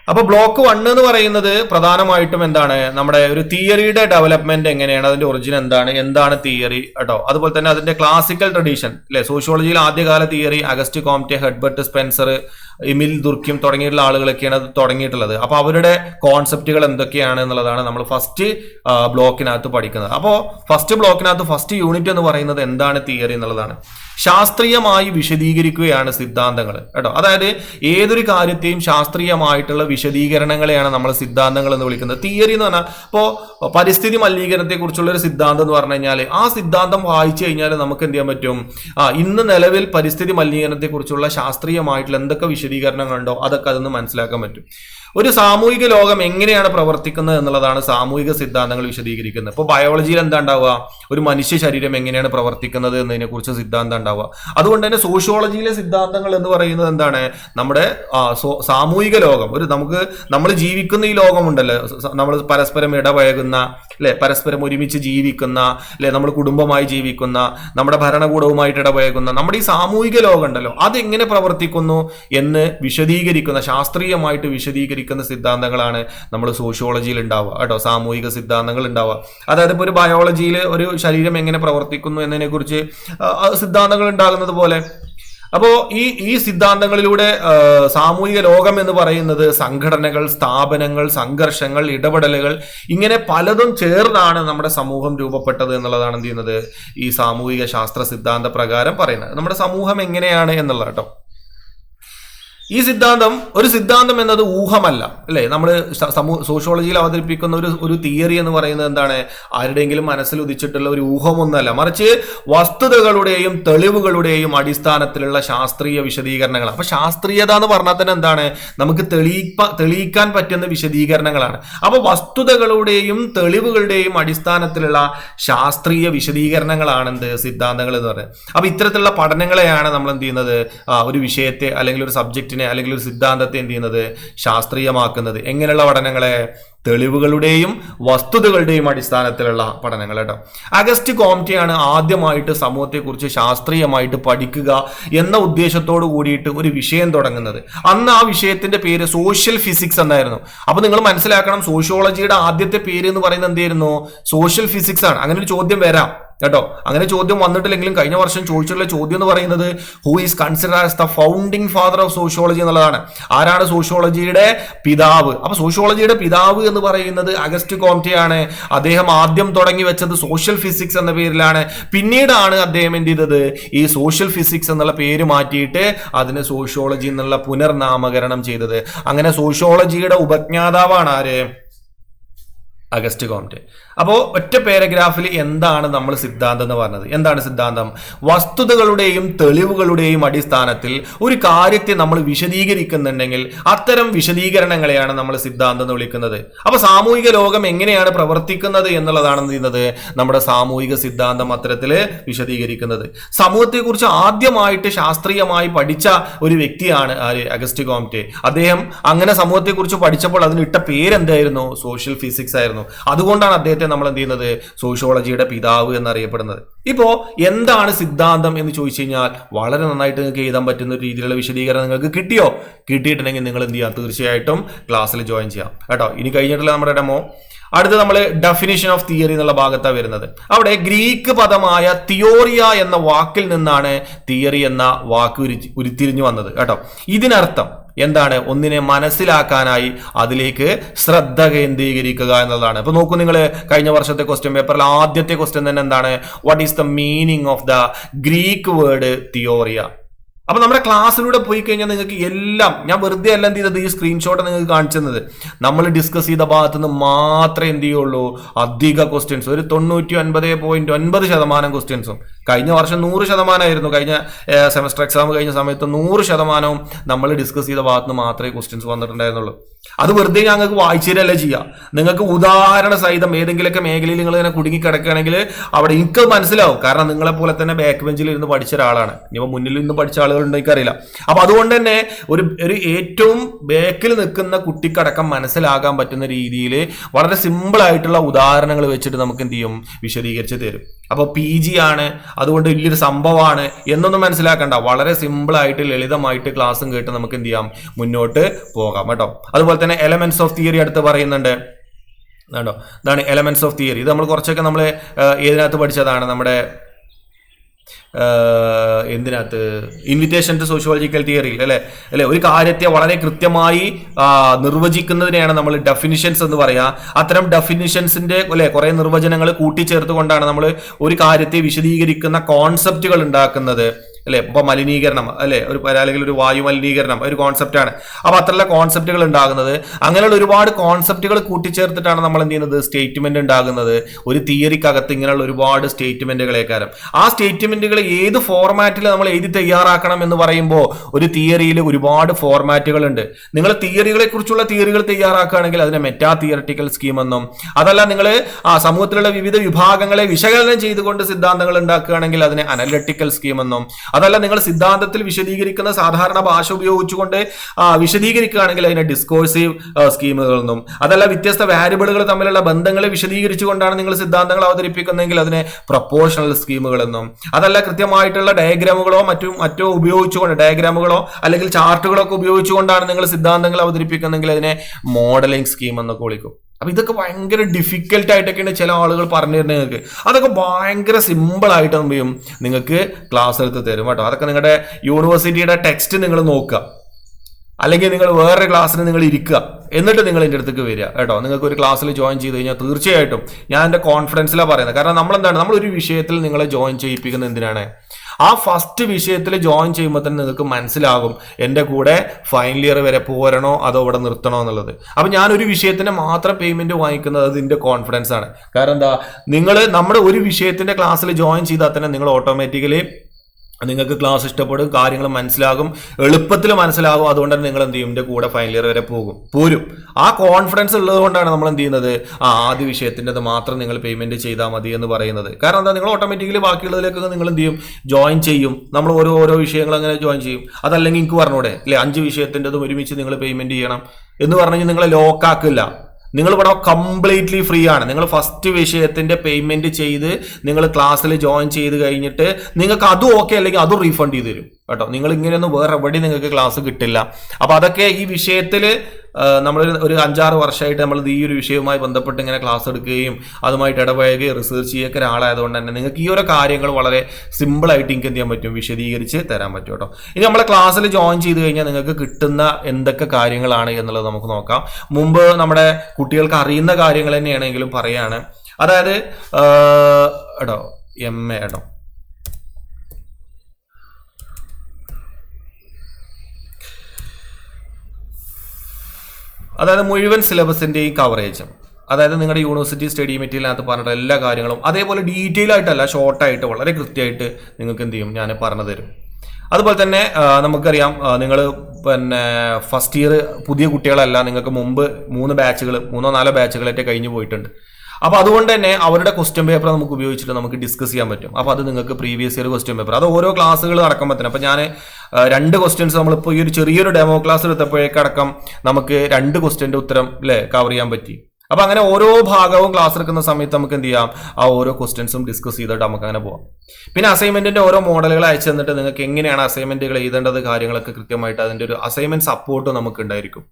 അപ്പൊ ബ്ലോക്ക് വൺ എന്ന് പറയുന്നത് പ്രധാനമായിട്ടും എന്താണ്? നമ്മുടെ ഒരു തിയറിയുടെ ഡെവലപ്മെന്റ് എങ്ങനെയാണ്? അതിന്റെ ഒറിജിൻ എന്താണ്? എന്താണ് തിയറി കേട്ടോ? അതുപോലെ തന്നെ അതിന്റെ ക്ലാസിക്കൽ ട്രഡീഷൻ അല്ലെ സോഷ്യോളജിയിൽ ആദ്യകാല theory August Comte Herbert Spencer Emile Durkheim തുടങ്ങിയിട്ടുള്ള ആളുകളൊക്കെയാണ് അത് തുടങ്ങിയിട്ടുള്ളത്. അപ്പോൾ അവരുടെ കോൺസെപ്റ്റുകൾ എന്തൊക്കെയാണ് എന്നുള്ളതാണ് നമ്മൾ ഫസ്റ്റ് ബ്ലോക്കിനകത്ത് പഠിക്കുന്നത്. അപ്പോൾ ഫസ്റ്റ് ബ്ലോക്കിനകത്ത് ഫസ്റ്റ് യൂണിറ്റ് എന്ന് പറയുന്നത് എന്താണ് തിയറി എന്നുള്ളതാണ്. ശാസ്ത്രീയമായി വിശദീകരിക്കുകയാണ് സിദ്ധാന്തങ്ങൾ. കേട്ടോ? അതായത് ഏതൊരു കാര്യത്തെയും ശാസ്ത്രീയമായിട്ടുള്ള വിശദീകരണങ്ങളെയാണ് നമ്മൾ സിദ്ധാന്തങ്ങൾ എന്ന് വിളിക്കുന്നത്. തിയറി എന്ന് പറഞ്ഞാൽ ഇപ്പോൾ പരിസ്ഥിതി മലിനീകരണത്തെ കുറിച്ചുള്ള ഒരു സിദ്ധാന്തം എന്ന് പറഞ്ഞു കഴിഞ്ഞാൽ ആ സിദ്ധാന്തം വായിച്ചു കഴിഞ്ഞാൽ നമുക്ക് എന്ത് ചെയ്യാൻ പറ്റും? ആ ഇന്ന് നിലവിൽ പരിസ്ഥിതി മലിനീകരണത്തെ കുറിച്ചുള്ള ശാസ്ത്രീയമായിട്ടുള്ള എന്തൊക്കെ വിശദീകരണങ്ങളുണ്ടോ? അതൊക്കെ അതൊന്ന് മനസ്സിലാക്കാൻ പറ്റും. ഒരു സാമൂഹിക ലോകം എങ്ങനെയാണ് പ്രവർത്തിക്കുന്നത് എന്നുള്ളതാണ് സാമൂഹിക സിദ്ധാന്തങ്ങൾ വിശദീകരിക്കുന്നത്. ഇപ്പോൾ ബയോളജിയിൽ എന്താ ഉണ്ടാവുക? ഒരു മനുഷ്യ ശരീരം എങ്ങനെയാണ് പ്രവർത്തിക്കുന്നത് എന്നതിനെ കുറിച്ച് സിദ്ധാന്തം ഉണ്ടാവുക. അതുകൊണ്ട് തന്നെ സോഷ്യോളജിയിലെ സിദ്ധാന്തങ്ങൾ എന്ന് പറയുന്നത് എന്താണ്? നമ്മുടെ സാമൂഹിക ലോകം. ഒരു നമുക്ക് നമ്മൾ ജീവിക്കുന്ന ഈ ലോകമുണ്ടല്ലോ നമ്മൾ പരസ്പരം ഇടപഴകുന്ന അല്ലെ? പരസ്പരം ഒരുമിച്ച് ജീവിക്കുന്ന അല്ലെ? നമ്മൾ കുടുംബമായി ജീവിക്കുന്ന നമ്മുടെ ഭരണകൂടവുമായിട്ട് ഇടപഴകുന്ന നമ്മുടെ ഈ സാമൂഹിക ലോകം ഉണ്ടല്ലോ. അതെങ്ങനെ പ്രവർത്തിക്കുന്നു എന്ന് വിശദീകരിക്കുന്ന ശാസ്ത്രീയമായിട്ട് വിശദീകരിക്കുന്ന സിദ്ധാന്തങ്ങളാണ് നമ്മൾ സോഷ്യോളജിയിൽ ഉണ്ടാവുക കേട്ടോ സാമൂഹിക സിദ്ധാന്തങ്ങൾ ഉണ്ടാവുക. അതായത് ഇപ്പോൾ ഒരു ബയോളജിയിൽ ഒരു ശരീരം എങ്ങനെ പ്രവർത്തിക്കുന്നു എന്നതിനെ കുറിച്ച് സിദ്ധാന്തങ്ങൾ ഉണ്ടാകുന്നത് പോലെ. അപ്പോൾ ഈ ഈ സിദ്ധാന്തങ്ങളിലൂടെ സാമൂഹിക ലോകം എന്ന് പറയുന്നത് സംഘടനകൾ സ്ഥാപനങ്ങൾ സംഘർഷങ്ങൾ ഇടപെടലുകൾ ഇങ്ങനെ പലതും ചേർന്നാണ് നമ്മുടെ സമൂഹം രൂപപ്പെട്ടത് എന്നുള്ളതാണ് എന്ത് ചെയ്യുന്നത്? ഈ സാമൂഹിക ശാസ്ത്ര സിദ്ധാന്ത പ്രകാരം പറയുന്നത്. നമ്മുടെ സമൂഹം എങ്ങനെയാണ് എന്നുള്ളത് കേട്ടോ. ഈ സിദ്ധാന്തം ഒരു സിദ്ധാന്തം എന്നത് ഊഹമല്ല അല്ലേ? നമ്മൾ സമൂഹ സോഷ്യോളജിയിൽ അവതരിപ്പിക്കുന്ന ഒരു ഒരു തിയറി എന്ന് പറയുന്നത് എന്താണ്? ആരുടെയെങ്കിലും മനസ്സിൽ ഉദിച്ചിട്ടുള്ള ഒരു ഊഹമൊന്നുമല്ല മറിച്ച് വസ്തുതകളുടെയും തെളിവുകളുടെയും അടിസ്ഥാനത്തിലുള്ള ശാസ്ത്രീയ വിശദീകരണങ്ങൾ അപ്പൊ ശാസ്ത്രീയത എന്ന് പറഞ്ഞാൽ തന്നെ എന്താണ്? നമുക്ക് തെളിയിപ്പ തെളിയിക്കാൻ പറ്റുന്ന വിശദീകരണങ്ങളാണ്. അപ്പൊ വസ്തുതകളുടെയും തെളിവുകളുടെയും അടിസ്ഥാനത്തിലുള്ള ശാസ്ത്രീയ വിശദീകരണങ്ങളാണ് എന്ത് സിദ്ധാന്തങ്ങൾ എന്ന് പറയുന്നത്. അപ്പൊ ഇത്തരത്തിലുള്ള പഠനങ്ങളെയാണ് നമ്മൾ എന്ത് ചെയ്യുന്നത് ഒരു വിഷയത്തെ അല്ലെങ്കിൽ ഒരു സബ്ജക്റ്റിനെ അല്ലെങ്കിൽ ഒരു സിദ്ധാന്തത്തെ എന്ത് ചെയ്യുന്നത്? ശാസ്ത്രീയമാക്കുന്നത്. എങ്ങനെയുള്ള പഠനങ്ങളെ തെളിവുകളുടെയും വസ്തുതകളുടെയും അടിസ്ഥാനത്തിലുള്ള പഠനങ്ങൾ കേട്ടോ. അഗസ്റ്റ് കോംറ്റിയാണ് ആദ്യമായിട്ട് സമൂഹത്തെക്കുറിച്ച് ശാസ്ത്രീയമായിട്ട് പഠിക്കുക എന്ന ഉദ്ദേശത്തോട് കൂടിയിട്ട് ഒരു വിഷയം തുടങ്ങുന്നത്. അന്ന് ആ വിഷയത്തിന്റെ പേര് സോഷ്യൽ ഫിസിക്സ് എന്നായിരുന്നു. അപ്പൊ നിങ്ങൾ മനസ്സിലാക്കണം സോഷ്യോളജിയുടെ ആദ്യത്തെ പേര് എന്ന് പറയുന്നത് എന്തായിരുന്നു സോഷ്യൽ ഫിസിക്സ് ആണ്. അങ്ങനെ ഒരു ചോദ്യം വരാം കേട്ടോ. അങ്ങനെ ചോദ്യം വന്നിട്ടില്ലെങ്കിലും കഴിഞ്ഞ വർഷം ചോദിച്ചിട്ടുള്ള ചോദ്യം എന്ന് പറയുന്നത് who is consider as the founding father of sociology എന്നുള്ളതാണ്. ആരാണ് സോഷ്യോളജിയുടെ പിതാവ്? അപ്പൊ സോഷ്യോളജിയുടെ പിതാവ് എന്ന് പറയുന്നത് അഗസ്റ്റ് കോംറ്റിയാണ്. അദ്ദേഹം ആദ്യം തുടങ്ങി വെച്ചത് സോഷ്യൽ ഫിസിക്സ് എന്ന പേരിലാണ്. പിന്നീടാണ് അദ്ദേഹം എന്ത് ചെയ്തത്? ഈ സോഷ്യൽ ഫിസിക്സ് എന്നുള്ള പേര് മാറ്റിയിട്ട് അതിന് സോഷ്യോളജി എന്നുള്ള പുനർനാമകരണം ചെയ്തത്. അങ്ങനെ സോഷ്യോളജിയുടെ ഉപജ്ഞാതാവാണ് ആര്? August Comte. അപ്പോൾ ഒറ്റ പാരഗ്രാഫിൽ എന്താണ് നമ്മൾ സിദ്ധാന്തം എന്ന് പറഞ്ഞത്? എന്താണ് സിദ്ധാന്തം? വസ്തുതകളുടെയും തെളിവുകളുടെയും അടിസ്ഥാനത്തിൽ ഒരു കാര്യത്തെ നമ്മൾ വിശദീകരിക്കുന്നുണ്ടെങ്കിൽ അത്തരം വിശദീകരണങ്ങളെയാണ് നമ്മൾ സിദ്ധാന്തം എന്ന് വിളിക്കുന്നത്. അപ്പോൾ സാമൂഹിക ലോകം എങ്ങനെയാണ് പ്രവർത്തിക്കുന്നത് എന്നുള്ളതാണ് ചെയ്യുന്നത്? നമ്മുടെ സാമൂഹിക സിദ്ധാന്തം അത്തരത്തിൽ വിശദീകരിക്കുന്നത്. സമൂഹത്തെക്കുറിച്ച് ആദ്യമായിട്ട് ശാസ്ത്രീയമായി പഠിച്ച ഒരു വ്യക്തിയാണ് ആര്? August Comte. അദ്ദേഹം അങ്ങനെ സമൂഹത്തെക്കുറിച്ച് പഠിച്ചപ്പോൾ അതിനിട്ട പേരെന്തായിരുന്നു? സോഷ്യൽ ഫിസിക്സ് ആയിരുന്നു. അതുകൊണ്ടാണ് അദ്ദേഹത്തെ നമ്മൾ എന്ത് ചെയ്യുന്നത്? സോഷ്യോളജിയുടെ പിതാവ് എന്നറിയപ്പെടുന്നത്. ഇപ്പോൾ എന്താണ് സിദ്ധാന്തം എന്ന് ചോദിച്ചു കഴിഞ്ഞാൽ വളരെ നന്നായിട്ട് നിങ്ങൾക്ക് എഴുതാൻ പറ്റുന്ന രീതിയിലുള്ള വിശദീകരണം നിങ്ങൾക്ക് കിട്ടിയോ? കിട്ടിയിട്ടുണ്ടെങ്കിൽ നിങ്ങൾ എന്ത് ചെയ്യാം? തീർച്ചയായിട്ടും ക്ലാസ്സിൽ ജോയിൻ ചെയ്യാം. കേട്ടോ? ഇനി കഴിഞ്ഞിട്ടുള്ള നമ്മുടെ ഡെമോ. അടുത്ത് നമ്മൾ ഡെഫിനിഷൻ ഓഫ് തിയറി എന്നുള്ള ഭാഗത്താണ് വരുന്നത്. അവിടെ ഗ്രീക്ക് പദമായ തിയോറിയ എന്ന വാക്കിൽ നിന്നാണ് തിയറി എന്ന വാക്ക് ഉരി- ഉരുത്തിരിഞ്ഞു വന്നത്. കേട്ടോ? ഇതിനർത്ഥം എന്താണ്? ഒന്നിനെ മനസ്സിലാക്കാനായി അതിലേക്ക് ശ്രദ്ധ കേന്ദ്രീകരിക്കുക എന്നുള്ളതാണ്. അപ്പൊ നോക്കൂ നിങ്ങൾ കഴിഞ്ഞ വർഷത്തെ ക്വസ്റ്റ്യൻ പേപ്പറിൽ ആദ്യത്തെ ക്വസ്റ്റ്യൻ തന്നെ എന്താണ്? What is the meaning of the Greek word theoria അപ്പൊ നമ്മുടെ ക്ലാസ്സിലൂടെ പോയി കഴിഞ്ഞാൽ നിങ്ങൾക്ക് എല്ലാം ഞാൻ വെറുതെ അല്ല എന്ത് ചെയ്തത്? ഈ സ്ക്രീൻഷോട്ട് നിങ്ങൾക്ക് കാണിച്ചു തന്നത് നമ്മൾ ഡിസ്കസ് ചെയ്ത ഭാഗത്ത് നിന്ന് മാത്രമേ എന്ത് ചെയ്യുള്ളൂ? അധിക ക്വസ്റ്റ്യൻസ് ഒരു തൊണ്ണൂറ്റി ഒൻപത് പോയിന്റ് ഒൻപത് ശതമാനം ക്വസ്റ്റ്യൻസും കഴിഞ്ഞ വർഷം നൂറ് ശതമാനമായിരുന്നു. കഴിഞ്ഞ സെമസ്റ്റർ എക്സാം കഴിഞ്ഞ സമയത്ത് നൂറ് ശതമാനവും നമ്മൾ ഡിസ്കസ് ചെയ്ത ഭാഗത്ത് നിന്ന് മാത്രമേ ക്വസ്റ്റ്യൻസ് വന്നിട്ടുണ്ടായിരുന്നുള്ളൂ. അത് വെറുതെ ഞങ്ങൾക്ക് വായിച്ചു തരല്ല ചെയ്യുക നിങ്ങൾക്ക് ഉദാഹരണ സഹിതം ഏതെങ്കിലുമൊക്കെ മേഖലയിൽ നിങ്ങൾ ഇങ്ങനെ കുടുങ്ങി കിടക്കുകയാണെങ്കിൽ അവിടെ എനിക്ക് മനസ്സിലാവും. കാരണം നിങ്ങളെ പോലെ തന്നെ ബാക്ക് ബെഞ്ചിൽ ഇരുന്ന് പഠിച്ച ഒരാളാണ്. ഇനിയിപ്പോൾ മുന്നിൽ ഇരുന്ന് പഠിച്ച ആളുകളുണ്ടോ എനിക്കറിയില്ല. അപ്പോൾ അതുകൊണ്ട് തന്നെ ഒരു ഒരു ഏറ്റവും ബാക്കിൽ നിൽക്കുന്ന കുട്ടിക്കടക്കം മനസ്സിലാകാൻ പറ്റുന്ന രീതിയിൽ വളരെ സിമ്പിളായിട്ടുള്ള ഉദാഹരണങ്ങൾ വെച്ചിട്ട് നമുക്ക് എന്ത് ചെയ്യും? വിശദീകരിച്ച് തരും. അപ്പോൾ പി ജി ആണ് അതുകൊണ്ട് വലിയൊരു സംഭവമാണ് എന്നൊന്നും മനസ്സിലാക്കണ്ട. വളരെ സിമ്പിൾ ആയിട്ട് ലളിതമായിട്ട് ക്ലാസ്സും കേട്ട് നമുക്ക് എന്ത് ചെയ്യാം? മുന്നോട്ട് പോകാം കേട്ടോ. അതുപോലെ തന്നെ എലമെന്റ്സ് ഓഫ് തിയറി അടുത്ത് പറയുന്നുണ്ട്. കേട്ടോ ഇതാണ് എലമെന്റ്സ് ഓഫ് തിയറി ഇത് നമ്മൾ കുറച്ചൊക്കെ നമ്മൾ ഏതിനകത്ത് പഠിച്ചതാണ്? നമ്മുടെ എന്തിനകത്ത്? ഇൻവിറ്റേഷൻ ടു സോഷ്യോളജിക്കൽ തിയറിയിൽ അല്ലെ? അല്ലെ? ഒരു കാര്യത്തെ വളരെ കൃത്യമായി നിർവചിക്കുന്നതിനെയാണ് നമ്മൾ ഡെഫിനിഷൻസ് എന്ന് പറയുക അത്തരം ഡെഫിനിഷൻസിന്റെ അല്ലെ കുറെ നിർവചനങ്ങൾ കൂട്ടിച്ചേർത്തുകൊണ്ടാണ് നമ്മൾ ഒരു കാര്യത്തെ വിശദീകരിക്കുന്ന കോൺസെപ്റ്റുകൾ ഉണ്ടാക്കുന്നത്. അല്ലെ? ഇപ്പൊ മലിനീകരണം അല്ലെ? ഒരു അല്ലെങ്കിൽ ഒരു വായു മലിനീകരണം ഒരു കോൺസെപ്റ്റ് ആണ്. അപ്പൊ അത്തരമുള്ള കോൺസെപ്റ്റുകൾ ഉണ്ടാകുന്നത്. അങ്ങനെയുള്ള ഒരുപാട് കോൺസെപ്റ്റുകൾ കൂട്ടിച്ചേർത്തിട്ടാണ് നമ്മൾ എന്ത് ചെയ്യുന്നത്? സ്റ്റേറ്റ്മെന്റ് ഉണ്ടാകുന്നത്. ഒരു തിയറിക്കകത്ത് ഇങ്ങനെയുള്ള ഒരുപാട് സ്റ്റേറ്റ്മെന്റുകളേക്കാരം ആ സ്റ്റേറ്റ്മെന്റുകൾ ഏത് ഫോർമാറ്റിൽ നമ്മൾ എഴുതി തയ്യാറാക്കണം എന്ന് പറയുമ്പോൾ ഒരു തിയറിയിൽ ഒരുപാട് ഫോർമാറ്റുകൾ ഉണ്ട് നിങ്ങൾ തിയറികളെ കുറിച്ചുള്ള തിയറികൾ തയ്യാറാക്കുകയാണെങ്കിൽ അതിനെ മെറ്റാ തിയറട്ടിക്കൽ സ്കീം എന്നും അതല്ല നിങ്ങൾ ആ സമൂഹത്തിലുള്ള വിവിധ വിഭാഗങ്ങളെ വിശകലനം ചെയ്തുകൊണ്ട് സിദ്ധാന്തങ്ങൾ ഉണ്ടാക്കുകയാണെങ്കിൽ അതിനെ അനലറ്റിക്കൽ സ്കീം എന്നും അതല്ല നിങ്ങൾ സിദ്ധാന്തത്തിൽ വിശദീകരിക്കുന്ന സാധാരണ ഭാഷ ഉപയോഗിച്ചുകൊണ്ട് വിശദീകരിക്കുകയാണെങ്കിൽ അതിനെ ഡിസ്കോഴ്സീവ് സ്കീമുകളെന്നും അതല്ല വ്യത്യസ്ത വാരിയബിളുകൾ തമ്മിലുള്ള ബന്ധങ്ങളെ വിശദീകരിച്ചുകൊണ്ടാണ് നിങ്ങൾ സിദ്ധാന്തങ്ങൾ അവതരിപ്പിക്കുന്നതെങ്കിൽ അതിനെ പ്രപ്പോർഷണൽ സ്കീമുകളെന്നും അതല്ല കൃത്യമായിട്ടുള്ള ഡയഗ്രാമുകളോ മറ്റും മറ്റോ ഉപയോഗിച്ചുകൊണ്ട് ഡയഗ്രാമുകളോ അല്ലെങ്കിൽ ചാർട്ടുകളോ ഒക്കെ ഉപയോഗിച്ചുകൊണ്ടാണ് നിങ്ങൾ സിദ്ധാന്തങ്ങൾ അവതരിപ്പിക്കുന്നതെങ്കിൽ അതിനെ മോഡലിംഗ് സ്കീം എന്നൊക്കെ വിളിക്കും. അപ്പൊ ഇതൊക്കെ ഭയങ്കര ഡിഫിക്കൽട്ട് ആയിട്ടൊക്കെയാണ് ചില ആളുകൾ പറഞ്ഞു തരുന്നത് നിങ്ങൾക്ക്. അതൊക്കെ ഭയങ്കര സിമ്പിൾ ആയിട്ട് എന്ത് ചെയ്യും? നിങ്ങൾക്ക് ക്ലാസ് എടുത്ത് തരും കേട്ടോ. അതൊക്കെ നിങ്ങളുടെ യൂണിവേഴ്സിറ്റിയുടെ ടെക്സ്റ്റ് നിങ്ങൾ നോക്കുക. അല്ലെങ്കിൽ നിങ്ങൾ വേറെ ക്ലാസ്സിന് നിങ്ങൾ ഇരിക്കുക. എന്നിട്ട് നിങ്ങൾ എന്റെ അടുത്തേക്ക് വരിക കേട്ടോ. നിങ്ങൾക്ക് ഒരു ക്ലാസ്സിൽ ജോയിൻ ചെയ്ത് കഴിഞ്ഞാൽ തീർച്ചയായിട്ടും ഞാൻ എന്റെ കോൺഫിഡൻസിലാണ് പറയുന്നത്. കാരണം നമ്മൾ ഒരു വിഷയത്തിൽ നിങ്ങളെ ജോയിൻ ചെയ്യിപ്പിക്കുന്നത് എന്തിനാണ്? ആ ഫസ്റ്റ് വിഷയത്തിൽ ജോയിൻ ചെയ്യുമ്പോൾ തന്നെ നിങ്ങൾക്ക് മനസ്സിലാകും എന്റെ കൂടെ ഫൈനൽ ഇയർ വരെ പോരണോ അതോ ഇവിടെ നിർത്തണോ എന്നുള്ളത്. അപ്പം ഞാനൊരു വിഷയത്തിന് മാത്രം പേയ്മെന്റ് വാങ്ങിക്കുന്നത് അതിന്റെ കോൺഫിഡൻസ് ആണ്. കാരണം എന്താ? നിങ്ങൾ നമ്മുടെ ഒരു വിഷയത്തിന്റെ ക്ലാസ്സിൽ ജോയിൻ ചെയ്താൽ തന്നെ നിങ്ങൾ ഓട്ടോമാറ്റിക്കലി നിങ്ങൾക്ക് ക്ലാസ് ഇഷ്ടപ്പെടും കാര്യങ്ങൾ മനസ്സിലാകും എളുപ്പത്തിൽ മനസ്സിലാകും. അതുകൊണ്ട് തന്നെ നിങ്ങൾ എന്ത് ചെയ്യും? എന്റെ കൂടെ ഫൈനൽ ഇയർ വരെ പോകും. പോരും. ആ കോൺഫിഡൻസ് ഉള്ളത് കൊണ്ടാണ് നമ്മൾ എന്ത് ചെയ്യുന്നത്? ആ ആദ്യ വിഷയത്തിന്റെത് മാത്രം നിങ്ങൾ പേയ്മെന്റ് ചെയ്താൽ മതി എന്ന് പറയുന്നത്. കാരണം എന്താ? നിങ്ങൾ ഓട്ടോമാറ്റിക്കലി ബാക്കിയുള്ളതിലേക്കൊക്കെ നിങ്ങൾ എന്ത് ചെയ്യും? ജോയിൻ ചെയ്യും. നമ്മൾ ഓരോ ഓരോ വിഷയങ്ങൾ അങ്ങനെ ജോയിൻ ചെയ്യും. അതല്ലെങ്കിൽ എനിക്ക് പറഞ്ഞൂടെ അല്ലെ? അഞ്ച് വിഷയത്തിന്റെതും ഒരുമിച്ച് നിങ്ങൾ പേയ്മെന്റ് ചെയ്യണം എന്ന് പറഞ്ഞു നിങ്ങളെ ലോക്കാക്കില്ല നിങ്ങൾ ഇവിടെ കംപ്ലീറ്റ്ലി ഫ്രീ ആണ്. നിങ്ങൾ ഫസ്റ്റ് വിഷയത്തിന്റെ പേയ്മെന്റ് ചെയ്ത് നിങ്ങൾ ക്ലാസ്സിൽ ജോയിൻ ചെയ്ത് കഴിഞ്ഞിട്ട് നിങ്ങൾക്ക് അതും ഓക്കെ അല്ലെങ്കിൽ അതും റീഫണ്ട് ചെയ്ത് തരും. കേട്ടോ? നിങ്ങൾ ഇങ്ങനെയൊന്നും വേറെ എവിടെയും നിങ്ങൾക്ക് ക്ലാസ് കിട്ടില്ല. അപ്പോൾ അതൊക്കെ ഈ വിഷയത്തിൽ നമ്മൾ ഒരു അഞ്ചാറ് വർഷമായിട്ട് നമ്മൾ ഈ ഒരു വിഷയവുമായി ബന്ധപ്പെട്ട് ഇങ്ങനെ ക്ലാസ് എടുക്കുകയും അതുമായിട്ട് ഇടപഴകുകയും റിസർച്ച് ചെയ്യുക ഒരാളായതുകൊണ്ട് തന്നെ നിങ്ങൾക്ക് ഈ ഒരു കാര്യങ്ങൾ വളരെ സിമ്പിളായിട്ട് നിങ്ങൾക്ക് എന്ത് ചെയ്യാൻ പറ്റും? വിശദീകരിച്ച് തരാൻ പറ്റും കേട്ടോ. ഇനി നമ്മളെ ക്ലാസ്സിൽ ജോയിൻ ചെയ്ത് കഴിഞ്ഞാൽ നിങ്ങൾക്ക് കിട്ടുന്ന എന്തൊക്കെ കാര്യങ്ങളാണ് എന്നുള്ളത് നമുക്ക് നോക്കാം. മുമ്പ് നമ്മുടെ കുട്ടികൾക്ക് അറിയുന്ന കാര്യങ്ങൾ തന്നെയാണെങ്കിലും പറയാണ്. അതായത് എടോ എ എടോ. അതായത് മുഴുവൻ സിലബസിന്റെയും കവറേജും അതായത് നിങ്ങളുടെ യൂണിവേഴ്സിറ്റി സ്റ്റഡി മെറ്റീരിയലിനകത്ത് പറഞ്ഞിട്ട് എല്ലാ കാര്യങ്ങളും അതേപോലെ ഡീറ്റെയിൽ ആയിട്ടല്ല ഷോർട്ടായിട്ട് വളരെ കൃത്യമായിട്ട് നിങ്ങൾക്ക് എന്ത് ചെയ്യും? ഞാൻ പറഞ്ഞു തരും. അതുപോലെ തന്നെ നമുക്കറിയാം നിങ്ങൾ പിന്നെ ഫസ്റ്റ് ഇയർ പുതിയ കുട്ടികളല്ല നിങ്ങൾക്ക് മുമ്പ് മൂന്ന് ബാച്ചുകൾ മൂന്നോ നാലോ ബാച്ചുകളൊക്കെ കഴിഞ്ഞു പോയിട്ടുണ്ട്. അപ്പോൾ അതുകൊണ്ട് തന്നെ അവരുടെ ക്വസ്റ്റ്യൻ പേപ്പർ നമുക്ക് ഉപയോഗിച്ചിട്ട് നമുക്ക് ഡിസ്കസ് ചെയ്യാൻ പറ്റും. അപ്പോൾ അത് നിങ്ങൾക്ക് പ്രീവിയസ് ഇയർ ക്വസ്റ്റ്യൻ പേപ്പർ അത് ഓരോ ക്ലാസ്സുകൾ നടക്കുമ്പോൾ തന്നെ അപ്പോൾ ഞാൻ രണ്ട് ക്വസ്റ്റ്യൻസ് നമ്മളിപ്പോൾ ഈ ഒരു ചെറിയൊരു ഡെമോ ക്ലാസ് എടുത്തപ്പോഴേക്കടക്കം നമുക്ക് രണ്ട് ക്വസ്റ്റ്യന്റെ ഉത്തരം അല്ലേ കവർ ചെയ്യാൻ പറ്റി. അപ്പോൾ അങ്ങനെ ഓരോ ഭാഗവും ക്ലാസ് എടുക്കുന്ന സമയത്ത് നമുക്ക് എന്ത് ചെയ്യാം? ആ ഓരോ ക്വസ്റ്റ്യൻസും ഡിസ്കസ് ചെയ്തിട്ട് നമുക്ക് അങ്ങനെ പോവാം. പിന്നെ അസൈൻമെന്റിന്റെ ഓരോ മോഡലുകൾ അയച്ചു തന്നിട്ട് നിങ്ങൾക്ക് എങ്ങനെയാണ് അസൈൻമെന്റുകൾ എഴുതേണ്ടത് കാര്യങ്ങളൊക്കെ കൃത്യമായിട്ട് അതിന്റെ ഒരു അസൈൻമെന്റ് സപ്പോർട്ട് നമുക്ക് ഉണ്ടായിരിക്കും.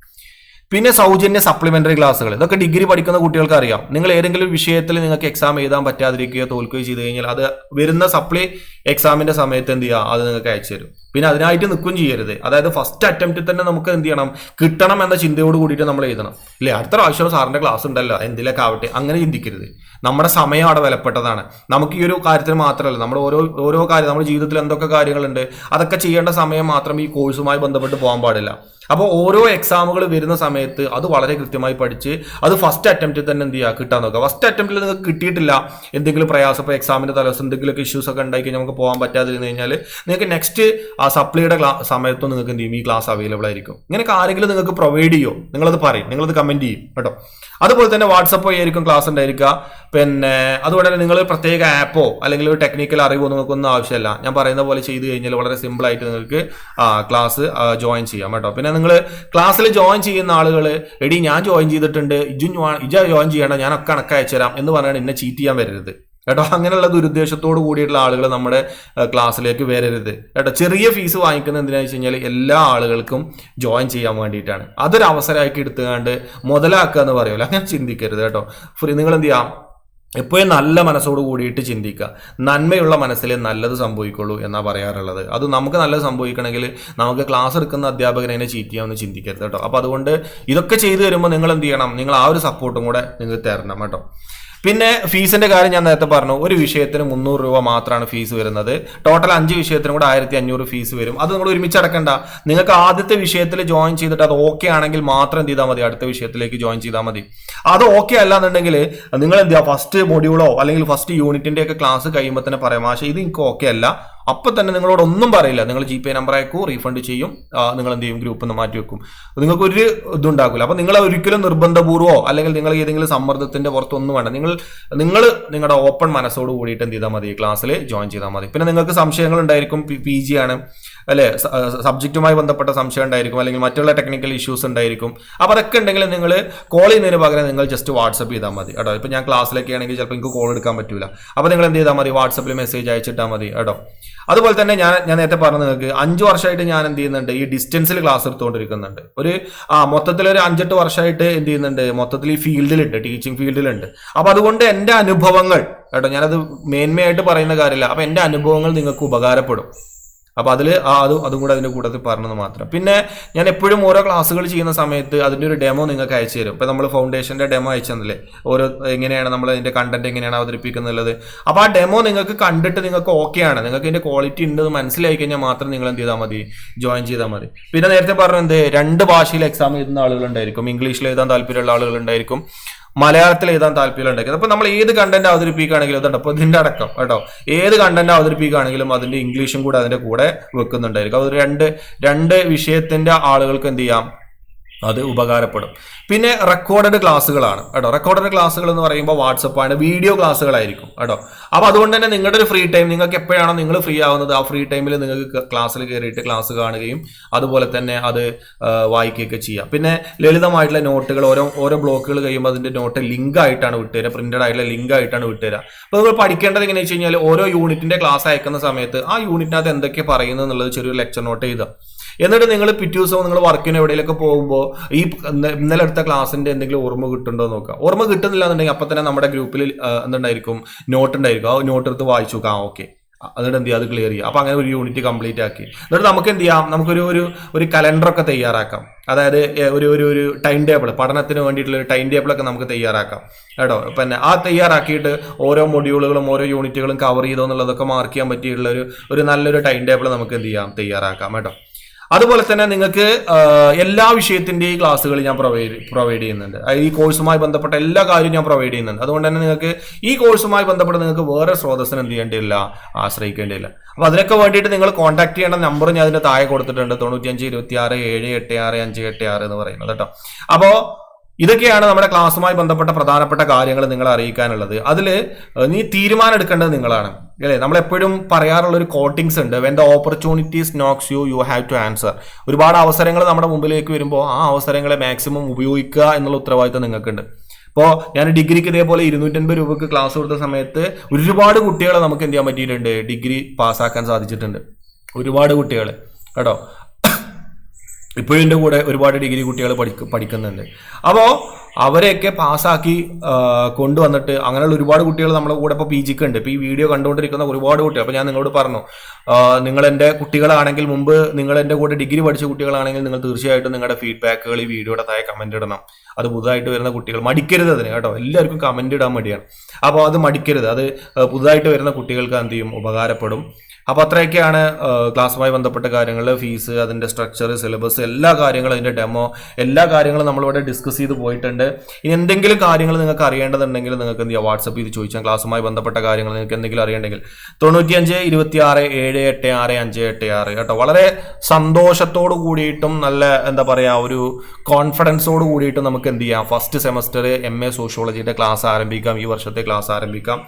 പിന്നെ സൗജന്യ സപ്ലിമെന്ററി ക്ലാസ്സുകൾ ഇതൊക്കെ ഡിഗ്രി പഠിക്കുന്ന കുട്ടികൾക്ക് അറിയാം നിങ്ങൾ ഏതെങ്കിലും വിഷയത്തിൽ നിങ്ങൾക്ക് എക്സാം എഴുതാൻ പറ്റാതിരിക്കുകയോ തോൽക്കുകയോ ചെയ്ത് കഴിഞ്ഞാൽ അത് വരുന്ന സപ്ലി എക്സാമിന്റെ സമയത്ത് എന്ത് ചെയ്യുക? അത് നിങ്ങൾക്ക് അയച്ചു തരും പിന്നെ അതിനായിട്ട് നിൽക്കുകയും ചെയ്യരുത്. അതായത് ഫസ്റ്റ് അറ്റംപ്റ്റിൽ തന്നെ നമുക്ക് എന്ത് ചെയ്യണം? കിട്ടണം എന്ന ചിന്തയോട് കൂടിയിട്ട് നമ്മൾ എഴുതണം. ഇല്ലേ? അടുത്ത പ്രാവശ്യം സാറിന്റെ ക്ലാസ് ഉണ്ടല്ലോ. എന്തിലൊക്കെ ആവട്ടെ? അങ്ങനെ ചിന്തിക്കരുത്. നമ്മുടെ സമയം അവിടെ വിലപ്പെട്ടതാണ്. നമുക്ക് ഈ ഒരു കാര്യത്തിന് മാത്രമല്ല നമ്മുടെ ഓരോ ഓരോ കാര്യം നമ്മുടെ ജീവിതത്തിൽ എന്തൊക്കെ കാര്യങ്ങളുണ്ട് അതൊക്കെ ചെയ്യേണ്ട സമയം മാത്രം ഈ കോഴ്സുമായി ബന്ധപ്പെട്ട് പോകാൻ പാടില്ല. അപ്പോൾ ഓരോ എക്സാമുകൾ വരുന്ന സമയത്ത് അത് വളരെ കൃത്യമായി പഠിച്ച് അത് ഫസ്റ്റ് അറ്റംപ്റ്റിൽ തന്നെ എന്ത് ചെയ്യുക? കിട്ടാൻ നോക്കുക. ഫസ്റ്റ് അറ്റംപ്റ്റിൽ നിങ്ങൾക്ക് കിട്ടിയിട്ടില്ല എന്തെങ്കിലും പ്രയാസം ഇപ്പോൾ എക്സാമിന്റെ തലവസം എന്തെങ്കിലുമൊക്കെ ഇഷ്യൂസ് ഒക്കെ ഉണ്ടായി കഴിഞ്ഞാൽ നമുക്ക് പോകാൻ പറ്റാതിരുന്നു കഴിഞ്ഞാൽ നിങ്ങൾക്ക് നെക്സ്റ്റ് ആ സപ്ലൈയുടെ ക്ലാ സമയത്തും നിങ്ങൾക്ക് എന്ത് ചെയ്യും? ഈ ക്ലാസ് അവൈലബിൾ ആയിരിക്കും. ഇങ്ങനെയൊക്കെ ആരെങ്കിലും നിങ്ങൾക്ക് പ്രൊവൈഡ് ചെയ്യോ? നിങ്ങളത് പറയും. നിങ്ങളത് കമന്റ് ചെയ്യും കേട്ടോ. അതുപോലെ തന്നെ വാട്സപ്പ് വഴി ആയിരിക്കും ക്ലാസ് ഉണ്ടായിരിക്കുക. പിന്നെ അതുപോലെ തന്നെ നിങ്ങൾ പ്രത്യേക ആപ്പോ അല്ലെങ്കിൽ ഒരു ടെക്നിക്കൽ അറിവോ നിങ്ങൾക്കൊന്നും ആവശ്യമില്ല. ഞാൻ പറയുന്ന പോലെ ചെയ്ത് കഴിഞ്ഞാൽ വളരെ സിമ്പിൾ ആയിട്ട് നിങ്ങൾക്ക് ക്ലാസ് ജോയിൻ ചെയ്യാം കേട്ടോ. പിന്നെ നിങ്ങൾ ക്ലാസ്സിൽ ജോയിൻ ചെയ്യുന്ന ആളുകൾ എടി ഞാൻ ജോയിൻ ചെയ്തിട്ടുണ്ട്. ഇജു ഇജ ജോയിൻ ചെയ്യണ്ട. ഞാൻ ഒക്കെ കണക്ക് അയച്ചുതരാം എന്ന് പറഞ്ഞാൽ എന്നെ ചീറ്റ് ചെയ്യാൻ വരരുത്. കേട്ടോ? അങ്ങനെയുള്ള ദുരുദ്ദേശത്തോട് കൂടിയിട്ടുള്ള ആളുകൾ നമ്മുടെ ക്ലാസ്സിലേക്ക് വരരുത്. കേട്ടോ? ചെറിയ ഫീസ് വാങ്ങിക്കുന്ന എന്തിനാണെന്ന് വെച്ച് കഴിഞ്ഞാൽ എല്ലാ ആളുകൾക്കും ജോയിൻ ചെയ്യാൻ വേണ്ടിയിട്ടാണ്. അതൊരു അവസരമാക്കി എടുത്തുകൊണ്ട് മുതലാക്കുക എന്ന് പറയുമല്ലോ അങ്ങനെ ചിന്തിക്കരുത് കേട്ടോ. ഫ്രീ നിങ്ങൾ എന്ത് ചെയ്യാം? എപ്പോഴും നല്ല മനസ്സോട് കൂടിയിട്ട് ചിന്തിക്കുക. നന്മയുള്ള മനസ്സിലെ നല്ലത് സംഭവിക്കുള്ളൂ എന്നാണ് പറയാറുള്ളത്. അത് നമുക്ക് നല്ലത് സംഭവിക്കണമെങ്കിൽ നമുക്ക് ക്ലാസ് എടുക്കുന്ന അധ്യാപകനെ അതിനെ ചീറ്റ് ചെയ്യാമെന്ന് ചിന്തിക്കരുത് കേട്ടോ. അപ്പോൾ അതുകൊണ്ട് ഇതൊക്കെ ചെയ്തു തരുമ്പോൾ നിങ്ങൾ എന്ത് ചെയ്യണം? നിങ്ങൾ ആ ഒരു സപ്പോർട്ടും കൂടെ നിങ്ങൾ തരണം കേട്ടോ. പിന്നെ ഫീസിന്റെ കാര്യം ഞാൻ നേരത്തെ പറഞ്ഞു. ഒരു വിഷയത്തിന് മുന്നൂറ് രൂപ മാത്രമാണ് ഫീസ് വരുന്നത്. ടോട്ടൽ അഞ്ച് വിഷയത്തിനും കൂടെ ആയിരത്തി അഞ്ഞൂറ് ഫീസ് വരും. അത് നിങ്ങൾ ഒരുമിച്ച് അടക്കണ്ട. നിങ്ങൾക്ക് ആദ്യത്തെ വിഷയത്തിൽ ജോയിൻ ചെയ്തിട്ട് അത് ഓക്കെ ആണെങ്കിൽ മാത്രം എന്ത് ചെയ്താൽ മതി? അടുത്ത വിഷയത്തിലേക്ക് ജോയിൻ ചെയ്താൽ മതി. അത് ഓക്കെ അല്ല എന്നുണ്ടെങ്കിൽ നിങ്ങൾ എന്ത് ചെയ്യുക? ഫസ്റ്റ് മൊഡ്യൂളോ അല്ലെങ്കിൽ ഫസ്റ്റ് യൂണിറ്റിന്റെ ഒക്കെ ക്ലാസ് കഴിയുമ്പോൾ തന്നെ പറയാം. പക്ഷേ ഇത് എനിക്ക് ഓക്കെ അല്ല. അപ്പൊ തന്നെ നിങ്ങളോട് ഒന്നും പറയില്ല. നിങ്ങൾ ജി പേ നമ്പർ അയക്കും റീഫണ്ട് ചെയ്യും. നിങ്ങൾ എന്ത് ചെയ്യും ഗ്രൂപ്പ് നിന്ന് മാറ്റി വെക്കും. നിങ്ങൾക്ക് ഒരു ഇതുണ്ടാക്കില്ല അപ്പൊ നിങ്ങൾ ഒരിക്കലും നിർബന്ധപൂർവമോ അല്ലെങ്കിൽ നിങ്ങൾ ഏതെങ്കിലും സമ്മർദ്ദത്തിന്റെ പുറത്തൊന്നും വേണ്ട. നിങ്ങൾ നിങ്ങൾ നിങ്ങളുടെ ഓപ്പൺ മനസ്സോട് കൂടിയിട്ട് എന്ത് ചെയ്താൽ മതി? ക്ലാസ്സിൽ ജോയിൻ ചെയ്താൽ മതി. പിന്നെ നിങ്ങൾക്ക് സംശയങ്ങൾ ഉണ്ടായിരിക്കും. പി ജി ആണ്. അല്ലെ? സബ്ജക്റ്റുമായി ബന്ധപ്പെട്ട സംശയം ഉണ്ടായിരിക്കും അല്ലെങ്കിൽ മറ്റുള്ള ടെക്നിക്കൽ ഇഷ്യൂസ് ഉണ്ടായിരിക്കും. അപ്പോൾ അതൊക്കെ ഉണ്ടെങ്കിൽ നിങ്ങൾ കോൾ ചെയ്യുന്നതിന് പകരം നിങ്ങൾ ജസ്റ്റ് വാട്സപ്പ് ചെയ്താൽ മതി കേട്ടോ. ഇപ്പോൾ ഞാൻ ക്ലാസ്സിലൊക്കെ ആണെങ്കിൽ ചിലപ്പോൾ എനിക്ക് കോൾ എടുക്കാൻ പറ്റില്ല അപ്പോൾ നിങ്ങൾ എന്ത് ചെയ്താൽ മതി? വാട്സപ്പിൽ മെസ്സേജ് അയച്ചിട്ടാൽ മതി കേട്ടോ. അതുപോലെ തന്നെ ഞാൻ ഞാൻ നേരത്തെ പറഞ്ഞു നിങ്ങൾക്ക് അഞ്ച് വർഷമായിട്ട് ഞാൻ എന്ത് ചെയ്യുന്നുണ്ട്? ഈ ഡിസ്റ്റൻസിൽ ക്ലാസ് എടുത്തുകൊണ്ടിരിക്കുന്നുണ്ട്. ഒരു ആ മൊത്തത്തിൽ ഒരു അഞ്ചെട്ട് വർഷമായിട്ട് എന്ത് ചെയ്യുന്നുണ്ട്? മൊത്തത്തിൽ ഈ ഫീൽഡിലുണ്ട് ടീച്ചിങ് ഫീൽഡിലുണ്ട് അപ്പോൾ അതുകൊണ്ട് എന്റെ അനുഭവങ്ങൾ കേട്ടോ ഞാനത് മേന്മയായിട്ട് പറയുന്ന കാര്യമില്ല. അപ്പോൾ എന്റെ അനുഭവങ്ങൾ നിങ്ങൾക്ക് ഉപകാരപ്പെടും. അപ്പൊ അതിൽ ആ അതും അതും കൂടെ അതിന്റെ കൂട്ടത്തിൽ പറഞ്ഞത് മാത്രം. പിന്നെ ഞാൻ എപ്പോഴും ഓരോ ക്ലാസ്സുകൾ ചെയ്യുന്ന സമയത്ത് അതിന്റെ ഒരു ഡെമോ നിങ്ങൾക്ക് അയച്ചു തരും. ഇപ്പൊ നമ്മൾ ഫൗണ്ടേഷന്റെ ഡെമോ അയച്ചു തന്നില്ലേ ഓരോ എങ്ങനെയാണ് നമ്മൾ അതിന്റെ കണ്ടന്റ് എങ്ങനെയാണ് അവതരിപ്പിക്കുന്നുള്ളത് അപ്പോൾ ആ ഡെമോ നിങ്ങൾക്ക് കണ്ടിട്ട് നിങ്ങൾക്ക് ഓക്കെ ആണ്. നിങ്ങൾക്ക് ഇതിന്റെ ക്വാളിറ്റി ഉണ്ടെന്ന് മനസ്സിലായി കഴിഞ്ഞാൽ മാത്രം നിങ്ങൾ എന്ത് ചെയ്താൽ മതി? ജോയിൻ ചെയ്താൽ മതി. പിന്നെ നേരത്തെ പറഞ്ഞത് രണ്ട് ഭാഷയിൽ എക്സാം എഴുതുന്ന ആളുകളുണ്ടായിരിക്കും ഇംഗ്ലീഷിൽ എഴുതാൻ താല്പര്യമുള്ള ആളുകളുണ്ടായിരിക്കും മലയാളത്തിൽ എഴുതാൻ താല്പര്യം അപ്പോൾ അപ്പൊ നമ്മൾ ഏത് കണ്ടന്റ് അവതരിപ്പിക്കുകയാണെങ്കിലും അതുണ്ട്. അപ്പൊ ഇതിന്റെ അടക്കം കേട്ടോ. ഏത് കണ്ടന്റ് അവതരിപ്പിക്കുകയാണെങ്കിലും അതിന്റെ ഇംഗ്ലീഷും കൂടെ അതിന്റെ കൂടെ വെക്കുന്നുണ്ടായിരിക്കും. അത് രണ്ട് രണ്ട് വിഷയത്തിന്റെ ആളുകൾക്ക് എന്ത് ചെയ്യാം? അത് ഉപകാരപ്പെടും. പിന്നെ റെക്കോർഡഡ് ക്ലാസ്സുകളാണ് കേട്ടോ. റെക്കോർഡഡ് ക്ലാസ്സുകൾ എന്ന് പറയുമ്പോൾ വാട്സപ്പാണ് വീഡിയോ ക്ലാസ്സുകളായിരിക്കും കേട്ടോ. അപ്പോൾ അതുകൊണ്ട് തന്നെ നിങ്ങളുടെ ഒരു ഫ്രീ ടൈം നിങ്ങൾക്ക് എപ്പോഴാണോ നിങ്ങൾ ഫ്രീ ആവുന്നത് ആ ഫ്രീ ടൈമിൽ നിങ്ങൾക്ക് ക്ലാസ്സിൽ കയറിയിട്ട് ക്ലാസ് കാണുകയും അതുപോലെ തന്നെ അത് വായിക്കുകയൊക്കെ ചെയ്യാം. പിന്നെ ലളിതമായിട്ടുള്ള നോട്ടുകൾ ഓരോ ഓരോ ബ്ലോക്കുകൾ കഴിയുമ്പോൾ അതിന്റെ നോട്ട് ലിങ്ക് ആയിട്ടാണ് വിട്ടുതരിക പ്രിന്റഡ് ആയിട്ടുള്ള ലിങ്ക് ആയിട്ടാണ് വിട്ടുതരിക അപ്പോൾ നിങ്ങൾ പഠിക്കേണ്ടത് എങ്ങനെയാണെന്ന് വെച്ച് കഴിഞ്ഞാൽ ഓരോ യൂണിറ്റിന്റെ ക്ലാസ് അയക്കുന്ന സമയത്ത് ആ യൂണിറ്റിനകത്ത് എന്തൊക്കെ പറയുന്നത് എന്നുള്ളത് ചെറിയൊരു ലെക്ചർ നോട്ട് ചെയ്താൽ എന്നിട്ട് നിങ്ങൾ പിറ്റേ ദിവസം നിങ്ങൾ വർക്കിന് എവിടെയെങ്കിലൊക്കെ പോകുമ്പോൾ ഈ ഇന്നലെ എടുത്ത ക്ലാസ്സിന്റെ എന്തെങ്കിലും ഓർമ്മ കിട്ടുന്നുണ്ടോ നോക്കുക. ഓർമ്മ കിട്ടുന്നില്ല എന്നുണ്ടെങ്കിൽ അപ്പം തന്നെ നമ്മുടെ ഗ്രൂപ്പിൽ എന്തുണ്ടായിരിക്കും? നോട്ട് ഉണ്ടായിരിക്കും. ആ നോട്ട് എടുത്ത് വായിച്ചു നോക്കാം ഓക്കെ എന്നിട്ട് എന്ത് ചെയ്യുക? അത് ക്ലിയർ ചെയ്യുക. അപ്പം അങ്ങനെ ഒരു യൂണിറ്റ് കംപ്ലീറ്റ് ആക്കി. എന്നിട്ട് നമുക്ക് എന്ത് ചെയ്യാം? നമുക്കൊരു ഒരു ഒരു കലണ്ടറൊക്കെ തയ്യാറാക്കാം. അതായത് ഒരു ഒരു ഒരു ടൈം ടേബിൾ പഠനത്തിന് വേണ്ടിയിട്ടുള്ള ഒരു ടൈം ടേബിളൊക്കെ നമുക്ക് തയ്യാറാക്കാം. കേട്ടോ? പിന്നെ ആ തയ്യാറാക്കിയിട്ട് ഓരോ മൊഡ്യൂളുകളും ഓരോ യൂണിറ്റുകളും കവർ ചെയ്തോ എന്നുള്ളതൊക്കെ മാർക്ക് ചെയ്യാൻ പറ്റിയിട്ടുള്ള ഒരു ഒരു നല്ലൊരു ടൈം ടേബിൾ നമുക്ക് എന്ത് ചെയ്യാം? തയ്യാറാക്കാം. കേട്ടോ? അതുപോലെ തന്നെ നിങ്ങൾക്ക് എല്ലാ വിഷയത്തിന്റെയും ക്ലാസ്സുകൾ ഞാൻ പ്രൊവൈഡ് പ്രൊവൈഡ് ചെയ്യുന്നുണ്ട്. ഈ കോഴ്സുമായി ബന്ധപ്പെട്ട എല്ലാ കാര്യവും ഞാൻ പ്രൊവൈഡ് ചെയ്യുന്നുണ്ട്. അതുകൊണ്ട് തന്നെ നിങ്ങൾക്ക് ഈ കോഴ്സുമായി ബന്ധപ്പെട്ട് നിങ്ങൾക്ക് വേറെ സ്രോതസ്സിന് എന്ത് ചെയ്യേണ്ടിയില്ല ആശ്രയിക്കേണ്ടിയില്ല. അപ്പോൾ അതിനൊക്കെ വേണ്ടിയിട്ട് നിങ്ങൾ കോൺടാക്ട് ചെയ്യേണ്ട നമ്പർ ഞാൻ അതിന്റെ താഴെ കൊടുത്തിട്ടുണ്ട്. തൊണ്ണൂറ്റിയഞ്ച് ഇരുപത്തി ആറ് ഏഴ് എട്ട് ആറ് അഞ്ച് എട്ട് ആറ് എന്ന് പറയുന്നത് കേട്ടോ. അപ്പോ ഇതൊക്കെയാണ് നമ്മുടെ ക്ലാസ്സുമായി ബന്ധപ്പെട്ട പ്രധാനപ്പെട്ട കാര്യങ്ങൾ നിങ്ങളെ അറിയിക്കാനുള്ളത്. അതിൽ നീ തീരുമാനം എടുക്കേണ്ടത് നിങ്ങളാണ്. അല്ലേ? നമ്മളെപ്പോഴും പറയാറുള്ള ഒരു കോട്ടിങ്സ് ഉണ്ട്. When the opportunities knocks you you have to answer ഒരുപാട് അവസരങ്ങൾ നമ്മുടെ മുമ്പിലേക്ക് വരുമ്പോൾ ആ അവസരങ്ങളെ മാക്സിമം ഉപയോഗിക്കുക എന്നുള്ള ഉത്തരവാദിത്തം നിങ്ങൾക്കുണ്ട്. ഇപ്പോൾ ഞാൻ ഡിഗ്രിക്ക് ഇതേപോലെ ഇരുന്നൂറ്റൻപത് രൂപക്ക് ക്ലാസ് കൊടുത്ത സമയത്ത് ഒരുപാട് കുട്ടികളെ നമുക്ക് എന്ത് ചെയ്യാൻ പറ്റിയിട്ടുണ്ട്? ഡിഗ്രി പാസ്സാക്കാൻ സാധിച്ചിട്ടുണ്ട്. ഒരുപാട് കുട്ടികൾ കേട്ടോ? ഇപ്പോഴും എന്റെ കൂടെ ഒരുപാട് ഡിഗ്രി കുട്ടികൾ പഠിക്ക പഠിക്കുന്നുണ്ട്. അപ്പോൾ അവരെയൊക്കെ പാസ്സാക്കി കൊണ്ടുവന്നിട്ട് അങ്ങനെയുള്ള ഒരുപാട് കുട്ടികൾ നമ്മുടെ കൂടെ ഇപ്പോൾ പി ജിക്ക് ഉണ്ട്. ഇപ്പോൾ ഈ വീഡിയോ കണ്ടുകൊണ്ടിരിക്കുന്ന ഒരുപാട് കുട്ടികൾ അപ്പോൾ ഞാൻ നിങ്ങളോട് പറഞ്ഞു നിങ്ങളെന്റെ കുട്ടികളാണെങ്കിൽ മുമ്പ് നിങ്ങൾ എന്റെ കൂടെ ഡിഗ്രി പഠിച്ച കുട്ടികളാണെങ്കിൽ നിങ്ങൾ തീർച്ചയായിട്ടും നിങ്ങളുടെ ഫീഡ്ബാക്കുകൾ ഈ വീഡിയോയുടെ താഴെ കമന്റ് ഇടണം. അത് പുതുതായിട്ട് വരുന്ന കുട്ടികൾ മടിക്കരുത് അതിന് കേട്ടോ. എല്ലാവർക്കും കമന്റ് ഇടാൻ മടിയാണ്. അപ്പോൾ അത് മടിക്കരുത്. അത് പുതുതായിട്ട് വരുന്ന കുട്ടികൾക്ക് എന്ത് ചെയ്യും? ഉപകാരപ്പെടും. അപ്പോൾ അത്രയൊക്കെയാണ് ക്ലാസ്സുമായി ബന്ധപ്പെട്ട കാര്യങ്ങൾ. ഫീസ് അതിന്റെ സ്ട്രക്ചർ സിലബസ് എല്ലാ കാര്യങ്ങളും അതിന്റെ ഡെമോ എല്ലാ കാര്യങ്ങളും നമ്മളിവിടെ ഡിസ്കസ് ചെയ്ത് പോയിട്ടുണ്ട്. ഇനി എന്തെങ്കിലും കാര്യങ്ങൾ നിങ്ങൾക്ക് അറിയേണ്ടതുണ്ടെങ്കിൽ നിങ്ങൾക്ക് എന്ത് ചെയ്യാം? വാട്സപ്പ് ചെയ്ത് ചോദിച്ചാൽ ക്ലാസ്സുമായി ബന്ധപ്പെട്ട കാര്യങ്ങൾ നിങ്ങൾക്ക് എന്തെങ്കിലും അറിയണമെങ്കിൽ തൊണ്ണൂറ്റിയഞ്ച് ഇരുപത്തി ആറ് ഏഴ് എട്ട് ആറ് അഞ്ച് എട്ട് ആറ് കേട്ടോ. വളരെ സന്തോഷത്തോട് കൂടിയിട്ടും നല്ല എന്താ പറയുക ഒരു കോൺഫിഡൻസോട് കൂടിയിട്ടും നമുക്ക് എന്ത് ചെയ്യാം ഫസ്റ്റ് സെമസ്റ്റർ എം എ സോഷ്യോളജിയുടെ ക്ലാസ് ആരംഭിക്കാം. ഈ വർഷത്തെ ക്ലാസ് ആരംഭിക്കാം.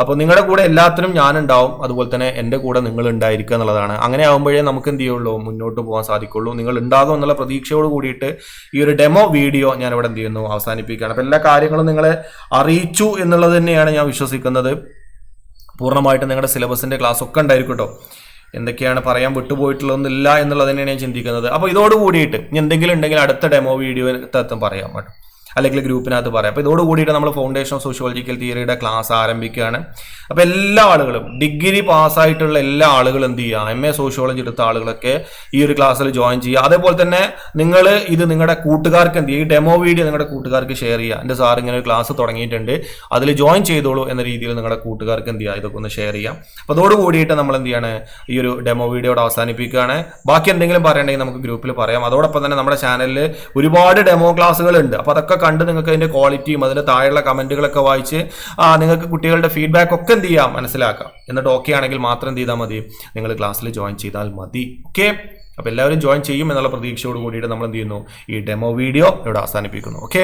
അപ്പോൾ നിങ്ങളുടെ കൂടെ എല്ലാത്തിനും ഞാനുണ്ടാവും. അതുപോലെ തന്നെ എന്റെ കൂടെ നിങ്ങൾ ഉണ്ടായിരിക്കുക എന്നുള്ളതാണ്. അങ്ങനെ ആകുമ്പോഴേ നമുക്ക് എന്ത് ചെയ്യുള്ളൂ മുന്നോട്ട് പോകാൻ സാധിക്കുള്ളൂ. നിങ്ങൾ ഉണ്ടാകും എന്നുള്ള പ്രതീക്ഷയോട് കൂടിയിട്ട് ഈ ഒരു ഡെമോ വീഡിയോ ഞാൻ ഇവിടെ എന്ത് ചെയ്യുന്നു അവസാനിപ്പിക്കുകയാണ്. അപ്പോൾ എല്ലാ കാര്യങ്ങളും നിങ്ങളെ അറിയിച്ചു എന്നുള്ളത് തന്നെയാണ് ഞാൻ വിശ്വസിക്കുന്നത്. പൂർണമായിട്ട് നിങ്ങളുടെ സിലബസിന്റെ ക്ലാസ് ഒക്കെ ഉണ്ടായിരിക്കും കേട്ടോ എന്തൊക്കെയാണ് പറയാൻ വിട്ടുപോയിട്ടുള്ളതൊന്നുമില്ല എന്നുള്ളത് തന്നെയാണ് ഞാൻ ചിന്തിക്കുന്നത്. അപ്പോൾ ഇതോട് കൂടിയിട്ട് ഇനി എന്തെങ്കിലും ഉണ്ടെങ്കിൽ അടുത്ത ഡെമോ വീഡിയോ പറയാം കേട്ടോ. അല്ലെങ്കിൽ ഗ്രൂപ്പിനകത്ത് പറയാം. അപ്പോൾ ഇതോട് കൂടിയിട്ട് നമ്മൾ ഫൗണ്ടേഷൻ ഓഫ് സോഷ്യോളജിക്കൽ തിയറിയുടെ ക്ലാസ് ആരംഭിക്കുകയാണ്. അപ്പോൾ എല്ലാ ആളുകളും ഡിഗ്രി പാസ്സായിട്ടുള്ള എല്ലാ ആളുകളും എന്ത് ചെയ്യുക എം എ സോഷ്യോളജി എടുത്ത ആളുകളൊക്കെ ഈ ഒരു ക്ലാസ്സിൽ ജോയിൻ ചെയ്യുക. അതേപോലെ തന്നെ നിങ്ങൾ ഇത് നിങ്ങളുടെ കൂട്ടുകാർക്ക് എന്ത് ചെയ്യുക? ഈ ഡെമോ വീഡിയോ നിങ്ങളുടെ കൂട്ടുകാർക്ക് ഷെയർ ചെയ്യുക. എന്റെ സാർ ഇങ്ങനെ ഒരു ക്ലാസ് തുടങ്ങിയിട്ടുണ്ട്. അതിൽ ജോയിൻ ചെയ്തോളൂ എന്ന രീതിയിൽ നിങ്ങളുടെ കൂട്ടുകാർക്ക് എന്ത് ചെയ്യുക? ഇതൊക്കെ ഒന്ന് ഷെയർ ചെയ്യാം അപ്പോൾ അതോട് കൂടിയിട്ട് നമ്മൾ എന്ത് ചെയ്യാണ്? ഈ ഒരു ഡെമോ വീഡിയോയുടെ അവസാനിപ്പിക്കുകയാണ്. ബാക്കി എന്തെങ്കിലും പറയണമെങ്കിൽ നമുക്ക് ഗ്രൂപ്പിൽ പറയാം. അതോടൊപ്പം തന്നെ നമ്മുടെ ചാനലിൽ ഒരുപാട് ഡെമോ ക്ലാസ്സുകൾ ഉണ്ട്. അപ്പോൾ അതൊക്കെ കണ്ട് നിങ്ങൾക്ക് അതിന്റെ ക്വാളിറ്റിയും അതിന്റെ താഴെയുള്ള കമന്റുകളൊക്കെ വായിച്ച് നിങ്ങൾക്ക് കുട്ടികളുടെ ഫീഡ്ബാക്ക് ഒക്കെ എന്ത് ചെയ്യാം? മനസ്സിലാക്കാം. എന്നിട്ട് ഓക്കെ ആണെങ്കിൽ മാത്രം എന്ത് ചെയ്താൽ മതി? നിങ്ങൾ ക്ലാസ്സിൽ ജോയിൻ ചെയ്താൽ മതി. ഓക്കെ അപ്പോൾ എല്ലാവരും ജോയിൻ ചെയ്യും എന്നുള്ള പ്രതീക്ഷയോട് കൂടിയിട്ട് നമ്മൾ എന്ത് ചെയ്യുന്നു? ഈ ഡെമോ വീഡിയോ ഇവിടെ അവസാനിപ്പിക്കുന്നു. ഓക്കെ